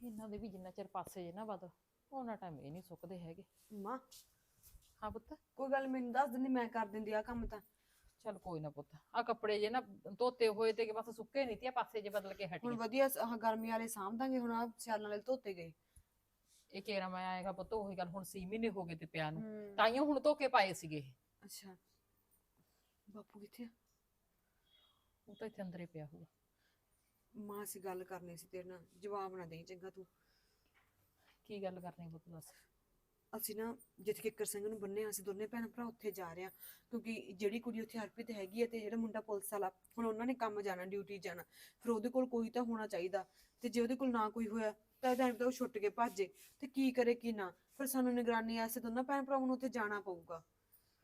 ਇਹਨਾਂ ਦੇ ਵੀ ਜਿੰਨਾ ਚਿਰ ਪਾਸੇ ਜੇ ਨਾ ਵਧ ਉਹਨਾਂ ਟਾਈਮ ਇਹ ਨਹੀਂ ਸੁੱਕਦੇ ਹੈਗੇ। ਮਾਂ। ਹਾਂ ਪੁੱਤ। ਕੋਈ ਗੱਲ ਮੈਨੂੰ ਦੱਸ ਦਿੰਦੀ ਮੈਂ ਕਰ ਦਿੰਦੀ ਆ ਕੰਮ ਤਾਂ। ਚੱਲ ਕੋਈ ਨਾ ਪੁੱਤ ਆ ਕੱਪੜੇ ਜੇ ਨਾ ਧੋਤੇ ਹੋਏ ਤੇ ਕਿ ਬਸ ਸੁੱਕੇ ਨਹੀਂ ਤੇ ਆ ਪਾਸੇ ਜੇ ਬਦਲ ਕੇ ਹਟ ਹੁਣ ਵਧੀਆ ਸ- ਆਹ ਗਰਮੀ ਵਾਲੇ ਸਾਂਭ ਦਾਂਗੇ ਹੁਣ ਆਹ ਸਿਆਲਾਂ ਵਾਲੇ ਧੋਤੇ ਗਏ। ਇਹ ਕੇਰਾ ਮੈਂ ਆਏਗਾ ਪੁੱਤ ਉਹੀ ਗੱਲ ਹੁਣ 6 ਮਹੀਨੇ ਹੋ ਗਏ ਤੇ ਪਿਆ ਨੂੰ। ਹੂੰ। ਤਾਈਓ ਹੁਣ ਧੋ ਕੇ ਪਾਏ ਸੀਗੇ ਇਹ। ਅੱਛਾ। ਬਾਪੂ ਕਿੱਥੇ ਆ? ਉਹ ਤਾਂ ਇੱਥੇ ਅੰਦਰੇ ਪਿਆ ਹੋਊਗਾ। ਮਾਂ ਸੀ ਗੱਲ ਕਰਨੀ ਸੀ ਤੇਰੇ ਨਾਲ ਜਵਾਬ ਨਾ ਦੇਈ ਚੰਗਾ ਤੂੰ। ਕੀ ਗੱਲ ਕਰਨੀ ਪੁੱਤ ਦੱਸ। ਅਸੀਂ ਨਾ ਜਿੱਥੇ ਕਿੱਕਰ ਸਿੰਘ ਨੂੰ ਬੰਨੇ ਅਸੀਂ ਦੋਨੇ ਭੈਣ ਭਰਾ ਉੱਥੇ ਜਾ ਰਹੇ ਆ ਕਿਉਂਕਿ ਜਿਹੜੀ ਕੁੜੀ ਉੱਥੇ ਹਰਪ੍ਰੀਤ ਹੈਗੀ ਹੈ ਤੇ ਜਿਹੜਾ ਮੁੰਡਾ ਪੁਲਿਸ ਵਾਲਾ ਹੁਣ ਉਹਨਾਂ ਨੇ ਕੰਮ ਜਾਣਾ ਡਿਊਟੀ ਜਾਣਾ ਫਿਰ ਉਹਦੇ ਕੋਲ ਕੋਈ ਤਾਂ ਹੋਣਾ ਚਾਹੀਦਾ ਤੇ ਜੇ ਉਹਦੇ ਕੋਲ ਨਾ ਕੋਈ ਹੋਇਆ ਤਾਂ ਟਾਈਮ ਤੇ ਉਹ ਛੁੱਟ ਕੇ ਭੱਜੇ ਤੇ ਕੀ ਕਰੇ ਕੀ ਨਾ ਫਿਰ ਸਾਨੂੰ ਨਿਗਰਾਨੀ ਆਸੇ ਦੋਨਾਂ ਭੈਣ ਭਰਾਵਾਂ ਨੂੰ ਉੱਥੇ ਜਾਣਾ ਪਊਗਾ।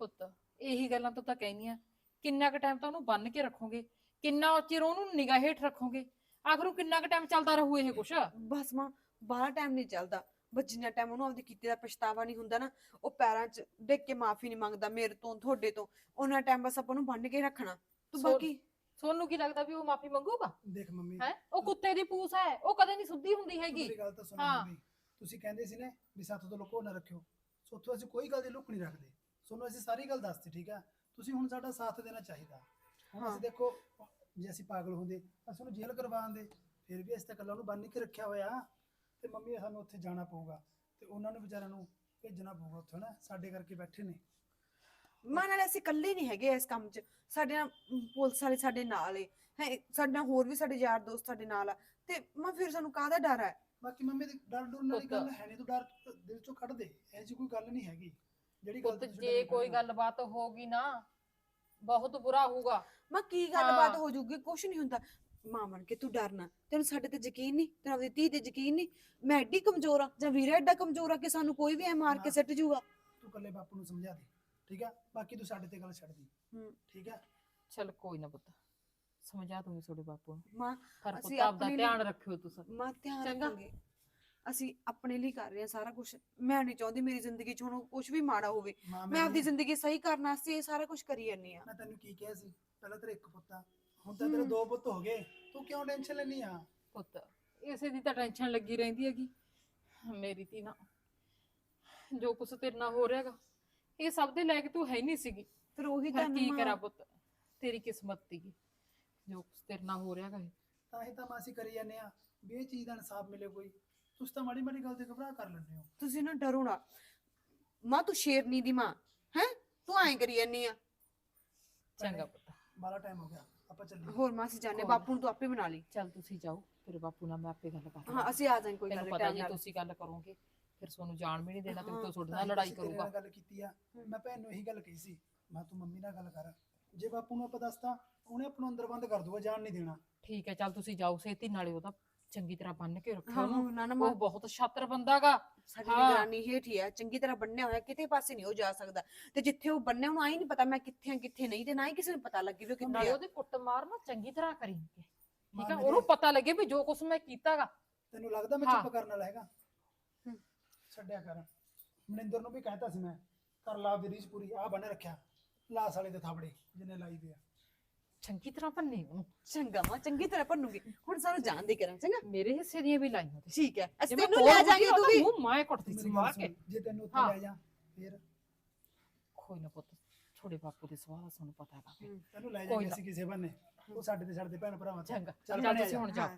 ਪੁੱਤ ਇਹੀ ਗੱਲਾਂ ਤੋਂ ਤਾਂ ਕਹਿਨੀਆਂ ਕਿੰਨਾ ਕੁ ਟਾਈਮ ਤਾਂ ਉਹਨੂੰ ਬੰਨ ਕੇ ਰੱਖੋਗੇ ਕਿੰਨਾ ਚਿਰ ਉਹਨੂੰ ਨਿਗਾਹ ਹੇਠ ਰੱਖੋਗੇ ਆਖਰੂ ਕਿੰਨਾ ਕੁ ਟਾਈਮ ਚੱਲਦਾ ਰਹੂ ਇਹ ਕੁਛ? ਬਸ ਮਾਂ ਬਾਹਲਾ ਟਾਈਮ ਨਹੀਂ ਚੱਲਦਾ। ਬਸ ਜਿੰਨਾ ਟਾਈਮ ਉਹਨੂੰ ਆਪਦੇ ਕੀਤੇ ਦਾ ਪਛਤਾਵਾ ਨਹੀਂ ਹੁੰਦਾ ਨਾ ਉਹ ਪੈਰਾਂ 'ਚ ਡਿੱਗ ਕੇ ਮਾਫੀ ਨਹੀਂ ਮੰਗਦਾ ਮੇਰੇ ਤੋਂ ਤੁਹਾਡੇ ਤੋਂ। ਉਹਨਾਂ ਟਾਈਮ ਬਸ ਆਪਾਂ ਨੂੰ ਬੰਨ ਕੇ ਰੱਖਣਾ। ਤੂੰ ਸੋ- ਬਾਕੀ ਸੋਨੂੰ ਕੀ ਲੱਗਦਾ ਵੀ ਉਹ ਮਾਫੀ ਮੰਗੂਗਾ? ਦੇਖ ਮੰਮੀ ਹੈ? ਉਹ ਕੁੱਤੇ ਦੀ ਪੂਸ ਹੈ। ਉਹ ਕਦੇ ਨਹੀਂ ਸੁੱਧੀ ਹੁੰਦੀ ਹੈਗੀ ਮੇਰੀ ਗੱਲ ਤਾਂ ਸੁਣੋ ਹਾਂ। ਮੰਮੀ। ਤੁਸੀਂ ਕਹਿੰਦੇ ਸੀ ਨੇ ਵੀ ਸਾਥੋਂ ਤੋਂ ਲੁਕੋ ਨਾ ਰੱਖਿਓ। ਸੋਥੋਂ ਅਸੀਂ ਕੋਈ ਗੱਲ ਦੀ ਲੁਕ ਨਹੀਂ ਰੱਖਦੇ। ਤੁਹਾਨੂੰ ਅਸੀਂ ਸਾਰੀ ਗੱਲ ਦੱਸਤੀ ਠੀਕ ਆ? ਤੁਸੀਂ ਹੁਣ ਸਾਡਾ ਸਾਥ ਦੇਣਾ ਚਾਹੀਦਾ। ਹੁਣ ਹਾਂ। ਅਸੀਂ ਦੇਖੋ ਜੇ ਅਸੀਂ ਪਾਗਲ ਹੁੰਦੇ ਅਸੀਂ ਉਹਨੂੰ ਜੇਲ੍ਹ ਕਰਵਾਉਂਦੇ ਫਿਰ ਵੀ ਅਸੀਂ ਤਾਂ ਕੱਲਾ ਉਹਨੂੰ ਬੰਨ ਕੇ ਰੱਖਿਆ ਹੋਇਆ। ਤੇ ਮੰਮੀ ਸਾਨੂੰ ਉੱਥੇ ਜਾਣਾ ਪਊਗਾ। ਤੇ ਉਹਨਾਂ ਨੂੰ ਵਿਚਾਰਿਆਂ ਨੂੰ ਭੇਜਣਾ ਪਊਗਾ ਉੱਥੇ ਨਾ ਸਾਡੇ ਕਰਕੇ ਬੈਠੇ ਨੇ। ਮਾਂ ਨਾਲ ਅਸੀਂ ਇਕੱਲੇ ਨਹੀਂ ਹੈਗੇ ਇਸ ਕੰਮ 'ਚ। ਸਾਡੇ ਨਾਲ ਅਮ, ਪੁਲਿਸ ਵਾਲੇ ਸਾਡੇ ਨਾਲ ਏ। ਹੈ ਸਾਡੇ ਨਾਲ ਹੋਰ ਵੀ ਸਾਡੇ ਯਾਰ ਦੋਸਤ ਸਾਡੇ ਨਾਲ ਆ। ਤੇ ਮਾਂ ਫਿਰ ਸਾਨੂੰ ਕਾਹਦਾ ਡਰ ਹੈ? ਬਾਕੀ ਮੰਮੀ ਦੀ ਡਰ ਡਰ ਵਾਲੀ ਪੁੱਤ। ਗੱਲ ਹੈ ਨਹੀਂ ਤੂੰ ਡਰ ਦਿਲ ਚੋਂ ਕੱਢ ਦੇ। ਜੀ ਕੋਈ ਗੱਲ ਨਹੀਂ ਹੈਗੀ। ਜਿਹੜੀ ਗੱਲ ਪੁੱਤ ਤੁਸੀਂ ਜੇ ਡਰੇ ਕੋਈ ਖੜੇ ਹੋ। ਗੱਲਬਾਤ ਹੋਗੀ ਨਾ ਬਹੁਤ ਬੁਰਾ ਹੋਊਗਾ। ਮਾਂ ਕੀ ਗੱਲਬਾਤ ਹਾਂ। ਹੋ ਜੂਗੀ ਕੁਝ ਨਹੀਂ ਹੁੰਦਾ। ਮਾਂ ਬਣ ਕੇ ਤੂੰ ਡਰਨਾ ਤੈਨੂੰ ਸਾਡੇ ਤੇ ਯਕੀਨ ਨਹੀਂ ਤੈਨੂੰ ਆਪਣੀ ਧੀ ਤੇ ਯਕੀਨ ਨਹੀਂ। ਮੈਂ ਐਡੀ ਕਮਜ਼ੋਰ ਆ ਜਾਂ ਵੀਰਾ ਐਡਾ ਕਮਜ਼ੋਰ ਆ ਕਿ ਸਾਨੂੰ ਕੋਈ ਵੀ ਐ ਮਾਰ ਕੇ। ਸਿੱਟ ਜੂਗਾ ਤੂੰ ਕੱਲੇ ਬਾਪੂ ਨੂੰ ਸਮਝਾ ਦੇ ਠੀਕ ਆ? ਬਾਕੀ ਤੂੰ ਸਾਡੇ ਤੇ ਗੱਲ ਛੱਡ ਦੀ ਹੂੰ। ਠੀਕ ਆ? ਚਲ ਕੋਈ ਨਾ ਪੁੱਤ ਸਮਝਾ ਦੂੰਗੀ ਤੁਹਾਡੇ ਬਾਪੂ ਨੂੰ। ਮਾਂ ਪਰ ਪੁੱਤ ਅਸੀਂ ਆਪਦਾ ਆਪਣੇ ਲਈ- ਧਿਆਨ ਰੱਖਿਓ ਤੁਸੀਂ। ਮਾਂ ਧਿਆਨ ਚੰਗਾ। ਰੱਖਾਂਗੇ। ਅਸੀਂ ਆਪਣੇ ਲਈ ਕਰ ਰਹੇ ਹਾਂ ਸਾਰਾ ਕੁਝ ਮੈਂ ਨਹੀਂ ਚਾਹੁੰਦੀ ਮੇਰੀ ਜ਼ਿੰਦਗੀ 'ਚ ਹੁਣ ਕੁਝ ਵੀ ਮਾੜਾ ਹੋਵੇ। ਮਾਂ ਮੇਰੀ- ਜ਼ਿੰਦਗੀ ਸਹੀ ਕਰਨ ਵਾਸਤੇ ਇਹ ਸਾਰਾ ਕੁਝ ਕਰੀ ਜਾਂਦੀ ਆ ਮੈਂ ਤੈਨੂੰ ਕੀ ਕਿਹਾ ਸੀ? ਪਹਿਲਾਂ ਤੇਰਾ ਇੱਕ ਪੁੱਤ ਆ। ਹੁਣ ਤਾਂ ਤੇਰੇ। ਦੋ ਪੁੱਤ ਹੋ ਗਏ। ਤੂੰ ਕਿਉਂ ਟੈਨਸ਼ਨ ਲੈਣੀ ਆ? ਪੁੱਤ ਇਸੇ ਦੀ ਤਾਂ ਟੈਨਸ਼ਨ ਲੱਗੀ ਰਹਿੰਦੀ ਹੈਗੀ। ਮੇਰੀ ਧੀ ਨਾ ਜੋ ਕੁਛ ਤੇਰੇ ਨਾਲ ਹੋ ਰਿਹਾਗਾ ਇਹ ਸਭ ਦੇ ਲੈ ਕੇ ਤੂੰ ਹੈ ਨਹੀਂ ਸੀਗੀ। ਫਿਰ ਉਹੀ ਤਾਂ ਕੀ ਮਾਂ- ਕਰਾਂ ਪੁੱਤ? ਤੇਰੀ ਕਿਸਮਤ ਸੀਗੀ ਜੋ ਕੁਛ ਤੇਰੇ ਨਾਲ ਹੋ ਰਿਹਾਗਾ ਇਹ। ਤਾਂ ਹੀ ਤਾਂ ਅਸੀਂ ਕਰੀ ਜਾਂਦੇ ਆ। ਵੀ ਇਹ ਚੀਜ਼ ਦਾ ਇਨਸਾਫ ਮਿਲੇ ਕੋਈ। ਤੁਸੀਂ ਤਾਂ ਮਾੜੀ ਮਾੜੀ ਗੱਲ ਤੇ ਘਬਰਾ ਕਰ ਲੈਂਦੇ ਹੋ। ਤੁਸੀਂ ਨਾ ਡਰੋ ਨਾ। ਮਾਂ ਤੂੰ ਸ਼ੇਰਨੀ ਦੀ ਮਾਂ ਹੈ? ਤੂੰ ਐਂ ਕਰੀ ਜਾਂਦੀ ਆ। ਚੰਗਾ ਪੁੱਤ ਬਾਲਾ ਟਾਈਮ ਹੋ ਗਿਆ। ਆਪਾਂ ਚੱਲੀਏ। ਹੋਰ ਮਾਂ ਅਸੀਂ ਜਾਣੇ ਬਾਪੂ ਨੂੰ ਤੂੰ ਆਪੇ ਬਣਾ ਲਈ। ਚੱਲ ਤੁਸੀਂ ਜਾਓ ਤੇਰੇ ਬਾਪੂ ਨਾਲ ਮੈਂ ਆਪੇ ਗੱਲ ਕਰ ਹਾਂ ਅਸੀਂ ਆ ਜਾਾਂਗੇ ਕੋਈ ਗੱਲ ਤੈਨੂੰ ਪਤਾ ਜੇ ਤੁਸੀਂ ਗੱਲ ਕਰੋਗੇ ਫਿਰ ਤੁਹਾਨੂੰ ਜਾਣ ਵੀ ਨਹੀਂ ਦੇਣਾ ਤੇ ਉਹ ਤੁਹਾਡੇ ਤਾਂ ਨਾਲ ਲੜਾਈ ਤੇਰੇ ਕਰੂਗਾ। ਨਾਲ ਗੱਲ ਕੀਤੀ ਆ। ਮੈਂ ਭੈਣ ਨੂੰ ਇਹੀ ਗੱਲ ਕਹੀ ਸੀ ਮੈਂ ਤੂੰ ਮੰਮੀ ਨਾਲ ਗੱਲ ਕਰ। ਜੇ ਬਾਪੂ ਨੂੰ ਆਪਾਂ ਦੱਸਤਾ ਉਹਨੇ ਆਪਾਂ ਨੂੰ ਅੰਦਰ ਬੰਦ ਕਰ ਦੂਗਾ ਜਾਣ ਨਹੀਂ ਦੇਣਾ। ਠੀਕ ਹੈ ਚੱਲ ਤੁਸੀਂ ਜਾਓ ਸੇਤੀ ਨਾਲੇ ਉਹਦਾ ਚੰਗੀ ਤਰ੍ਹਾਂ ਬੰਨ ਕੇ ਰੱਖਿਓ ਹਾਂ ਉਹਨੂੰ। ਹਾਂ, ਨਾ ਉਹ ਬਹੁਤ ਛਾਤਰ ਬੰਦਾਗਾ ਸਾਡੀ ਹਾਂ। ਨਿਗਰਾਨੀ ਹੇਠ ਹੀ ਆ ਚੰਗੀ ਤਰ੍ਹਾਂ ਬੰਨਿਆ ਹੋਇਆ ਕਿਤੇ ਪਾਸੇ ਨਹੀਂ ਉਹ ਜਾ ਸਕਦਾ। ਤੇ ਜਿੱਥੇ ਉਹ ਬੰਨਿਆ ਉਹਨੂੰ ਆਈ ਨਹੀਂ ਪਤਾ ਮੈਂ ਕਿੱਥੇ ਆ ਕਿੱਥੇ ਨਹੀਂ ਤੇ ਨਾ ਹੀ ਕਿਸੇ ਨੂੰ ਪਤਾ ਲੱਗੇ ਵੀ ਉਹ ਕਿੱਥੇ ਆ। ਉਹਦੀ ਕੁੱਟ ਮਾਰ ਨਾ ਚੰਗੀ ਤਰ੍ਹਾਂ ਕਰੀਂਗੇ ਠੀਕ ਹੈ ਮੇਰੇ- ਉਹਨੂੰ ਪਤਾ ਲੱਗੇ ਵੀ ਜੋ ਕੁਛ ਮੈਂ ਕੀਤਾਗਾ ਤੈਨੂੰ ਲੱਗਦਾ ਮੈਂ ਹਾਂ। ਚੁੱਪ ਕਰਨ ਵਾਲਾ ਹੈਗਾ? ਹੂੰ। ਛੱਡਿਆ ਕਰ। ਮਨਿੰਦਰ ਨੂੰ ਵੀ ਕਹਿਤਾ ਸੀ ਮੈਂ ਕਰ ਲਾ ਆਪਦੀ ਰੀਝ ਪੂਰੀ ਆ ਬੰਨ ਰੱਖਿਆ। ਲਾਸ ਵਾਲੇ ਦੇ ਥਾਪੜੇ ਜਿੰਨੇ ਲਾਈ ਦੇ ਆ। ਚੰਗੀ ਤਰ੍ਹਾਂ ਭੰਨੀ ਉਹਨੂੰ। ਚੰਗਾ ਮਾਂ ਚੰਗੀ ਤਰ੍ਹਾਂ ਭੰਨੂਗੀ। ਹੁਣ ਸਾਨੂੰ ਜਾਣ ਦੇ ਕਰਾਂ ਚੰਗਾ? ਮੇਰੇ ਹਿੱਸੇ ਦੀਆਂ ਵੀ ਲਾਈਆਂ ਤੇ ਠੀਕ ਹੈ। ਅਸੀਂ ਤੈਨੂੰ ਲੈ ਜਾਾਂਗੇ ਤੂੰ ਵੀ। ਮੂੰਹ ਮਾਏ ਕੁੱਟਦੀ ਸੀ ਮੇਰੀ ਕੇ ਜੇ ਤੈਨੂੰ ਉੱਥੇ। ਲੈ ਜਾ ਫਿਰ। ਕੋਈ ਨਾ ਪੁੱਤ ਛੋੜੇ ਬਾਪੂ ਦੇ ਦਾ ਸਾਨੂੰ ਪਤਾ ਹੈਗਾ। ਤੈਨੂੰ ਲੈ ਜਾਗੇ। ਅਸੀਂ ਕਿਸੇ ਬੰਨੇ। ਉਹ ਸਾਡੇ ਤੇ ਛੱਡਦੇ ਭੈਣ ਭਰਾਵਾਂ ਚ ਚੰਗਾ। ਚੱਲ ਤੁਸੀਂ ਹੁਣ ਜਾ।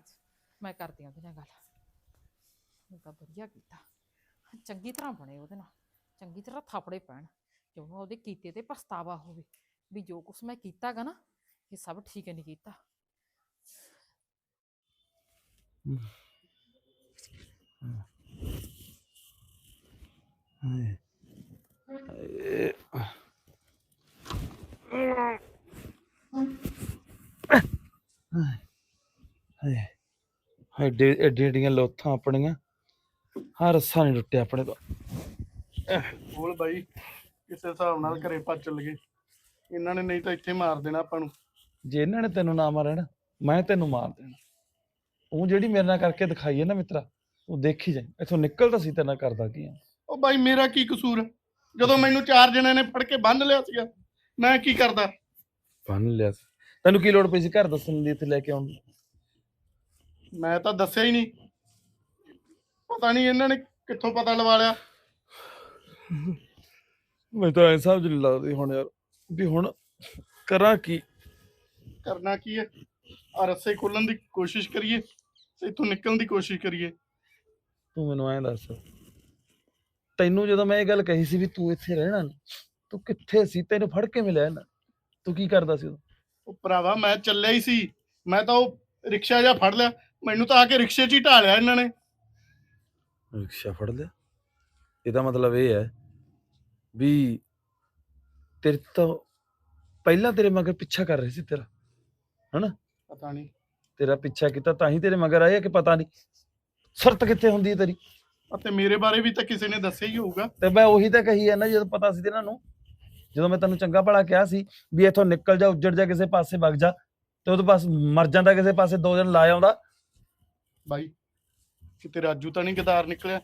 ਮੈਂ ਕਰਦੀ ਹਾਂ ਉਹਦੇ ਨਾਲ ਗੱਲ। ਤਾਂ ਵਧੀਆ ਕੀਤਾ। ਚੰਗੀ ਤਰ੍ਹਾਂ ਬਣੇ ਉਹਦੇ ਨਾਲ। ਚੰਗੀ ਤਰ੍ਹਾਂ ਥਾਪੜੇ ਪੈਣ। ਜਿਵੇਂ ਉਹਦੇ ਕੀਤੇ ਤੇ ਪਛਤਾਵਾ ਹੋਵੇ। ਵੀ ਜੋ ਕੁਛ ਮੈਂ ਕੀਤਾਗਾ ਨਾ ਇਹ ਸਭ ਠੀਕ ਨਹੀਂ ਕੀਤਾ ਹਾਏ। ਹਾਏ। ਹਾਏ ਐਡੇ ਐਡੀ ਐਡੀਆਂ ਲੋਥਾਂ ਆਪਣੀਆਂ। ਹਾਂ ਰੱਸਾ ਨਹੀਂ ਟੁੱਟਿਆ ਆਪਣੇ ਤੋਂ। ਬੋਲ ਬਾਈ ਕਿਸੇ ਹਿਸਾਬ ਨਾਲ ਘਰੇ ਭੱਜ ਚੱਲ ਗਏ ਇਹਨਾਂ ਨੇ ਨਹੀਂ ਤਾਂ ਇੱਥੇ ਮਾਰ ਦੇਣਾ ਆਪਾਂ ਨੂੰ। ਜੇ ਇਹਨਾਂ ਨੇ ਤੈਨੂੰ ਨਾ ਮਾਰਿਆ ਨਾ ਮੈਂ ਤੈਨੂੰ ਮਾਰ ਦੇਣਾ। ਉਹ ਜਿਹੜੀ ਮੇਰੇ ਨਾਲ ਕਰਕੇ ਦਿਖਾਈ ਹੈ ਨਾ ਮਿੱਤਰਾ ਉਹ ਦੇਖੀ ਜਾਈ। ਇੱਥੋਂ ਨਿਕਲਦਾ ਸੀ ਤੇਰੇ ਨਾਲ ਕਰਦਾ ਕੀ ਆ? ਉਹ ਬਾਈ ਮੇਰਾ ਕੀ ਕਸੂਰ ਜਦੋਂ ਮੈਨੂੰ ਚਾਰ ਜਣਿਆਂ ਨੇ ਫੜ ਕੇ ਬੰਨ ਲਿਆ ਸੀਗਾ ਮੈਂ ਕੀ ਕਰਦਾ? ਬੰਨ ਲਿਆ ਸੀ। ਤੈਨੂੰ ਕੀ ਲੋੜ ਪਈ ਸੀ ਘਰ ਦੱਸਣ ਦੀ ਇੱਥੇ ਲੈ ਕੇ ਆਉਣ ਦੀ? ਮੈਂ ਤਾਂ ਦੱਸਿਆ ਹੀ ਨਹੀਂ। ਪਤਾ ਨਹੀਂ ਇਹਨਾਂ ਨੇ ਕਿੱਥੋਂ ਪਤਾ ਲਵਾ ਲਿਆ। ਮੈਨੂੰ ਤਾਂ ਐ ਸਮਝ ਨਹੀਂ ਲੱਗਦੀ ਹੁਣ ਯਾਰ ਵੀ ਹੁਣ ਕਰਾਂ ਕੀ? ਕਰਨਾ ਕੀ ਹੈ? ਆ ਰੱਸੇ ਖੋਲਣ ਦੀ ਕੋਸ਼ਿਸ਼ ਕਰੀਏ ਤੇ ਇੱਥੋਂ ਨਿਕਲਣ ਦੀ ਕੋਸ਼ਿਸ਼ ਕਰੀਏ। ਤੂੰ ਮੈਨੂੰ ਐਂ ਦੱਸ। ਤੈਨੂੰ ਜਦੋਂ ਮੈਂ ਇਹ ਗੱਲ ਕਹੀ ਸੀ ਵੀ ਤੂੰ ਇੱਥੇ ਰਹਿਣਾ ਨੀ, ਤੂੰ ਕਿੱਥੇ ਸੀ? ਤੈਨੂੰ ਫੜ ਕੇ ਮਿਲਿਆ ਨਾ ਤੂੰ ਕੀ ਕਰਦਾ ਸੀ ਉਦੋਂ? ਉਹ ਭਰਾਵਾ ਮੈਂ ਚੱਲਿਆ ਹੀ ਸੀ। ਮੈਂ ਤਾਂ ਉਹ ਰਿਕਸ਼ਾ ਜਿਹਾ ਫੜ ਲਿਆ। ਮੈਨੂੰ ਤਾਂ ਆ ਕੇ ਰਿਕਸ਼ੇ 'ਚ ਹੀ ਢਾਲਿਆ ਇਹਨਾਂ ਨੇ। ਰਿਕਸ਼ਾ ਫੜ ਲਿਆ? ਇਹਦਾ ਮਤਲਬ ਇਹ ਹੈ ਵੀ ਤੇਰੇ ਤੋਂ ਪਹਿਲਾਂ ਤੇਰੇ ਮਗਰ ਪਿੱਛਾ ਕਰ ਰਹੇ ਸੀ ਤੇਰਾ। ਪਤਾ ਨਹੀਂ। ਤੇਰਾ ਪਿੱਛਾ ਕੀਤਾ ਤਾਂ ਹੀ ਤੇਰੇ ਮਗਰ ਆਏ ਆ ਕਿ ਪਤਾ ਨਹੀਂ? ਸ਼ਰਤ ਕਿੱਥੇ ਹੁੰਦੀ ਹੈ ਤੇਰੀ? ਅਤੇ ਮੇਰੇ ਬਾਰੇ ਵੀ ਤਾਂ ਕਿਸੇ ਨੇ ਦੱਸਿਆ ਹੀ ਹੋਊਗਾ। ਤੇ ਮੈਂ ਉਹੀ ਤਾਂ ਕਹੀ ਹੈ ਨਾ ਜਦੋਂ ਪਤਾ ਸੀ ਇਹਨਾਂ ਨੂੰ ਜਦੋਂ ਮੈਂ ਤੈਨੂੰ ਚੰਗਾ ਭਲਾ ਕਿਹਾ ਸੀ ਵੀ ਇੱਥੋਂ ਨਿਕਲ ਜਾ ਉੱਜੜ ਜਾ ਕਿਸੇ ਪਾਸੇ ਵਗ ਜਾ ਤੇ ਉਹ ਤੋਂ ਬਸ ਮਰ ਜਾਂਦਾ ਕਿਸੇ ਪਾਸੇ ਦੋ ਦਿਨ ਲਾ ਆਉਂਦਾ। ਬਾਈ ਕਿਤੇ ਰਾਜੂ ਤਾਂ ਨਹੀਂ ਗਦਾਰ ਨਿਕਲਿਆ?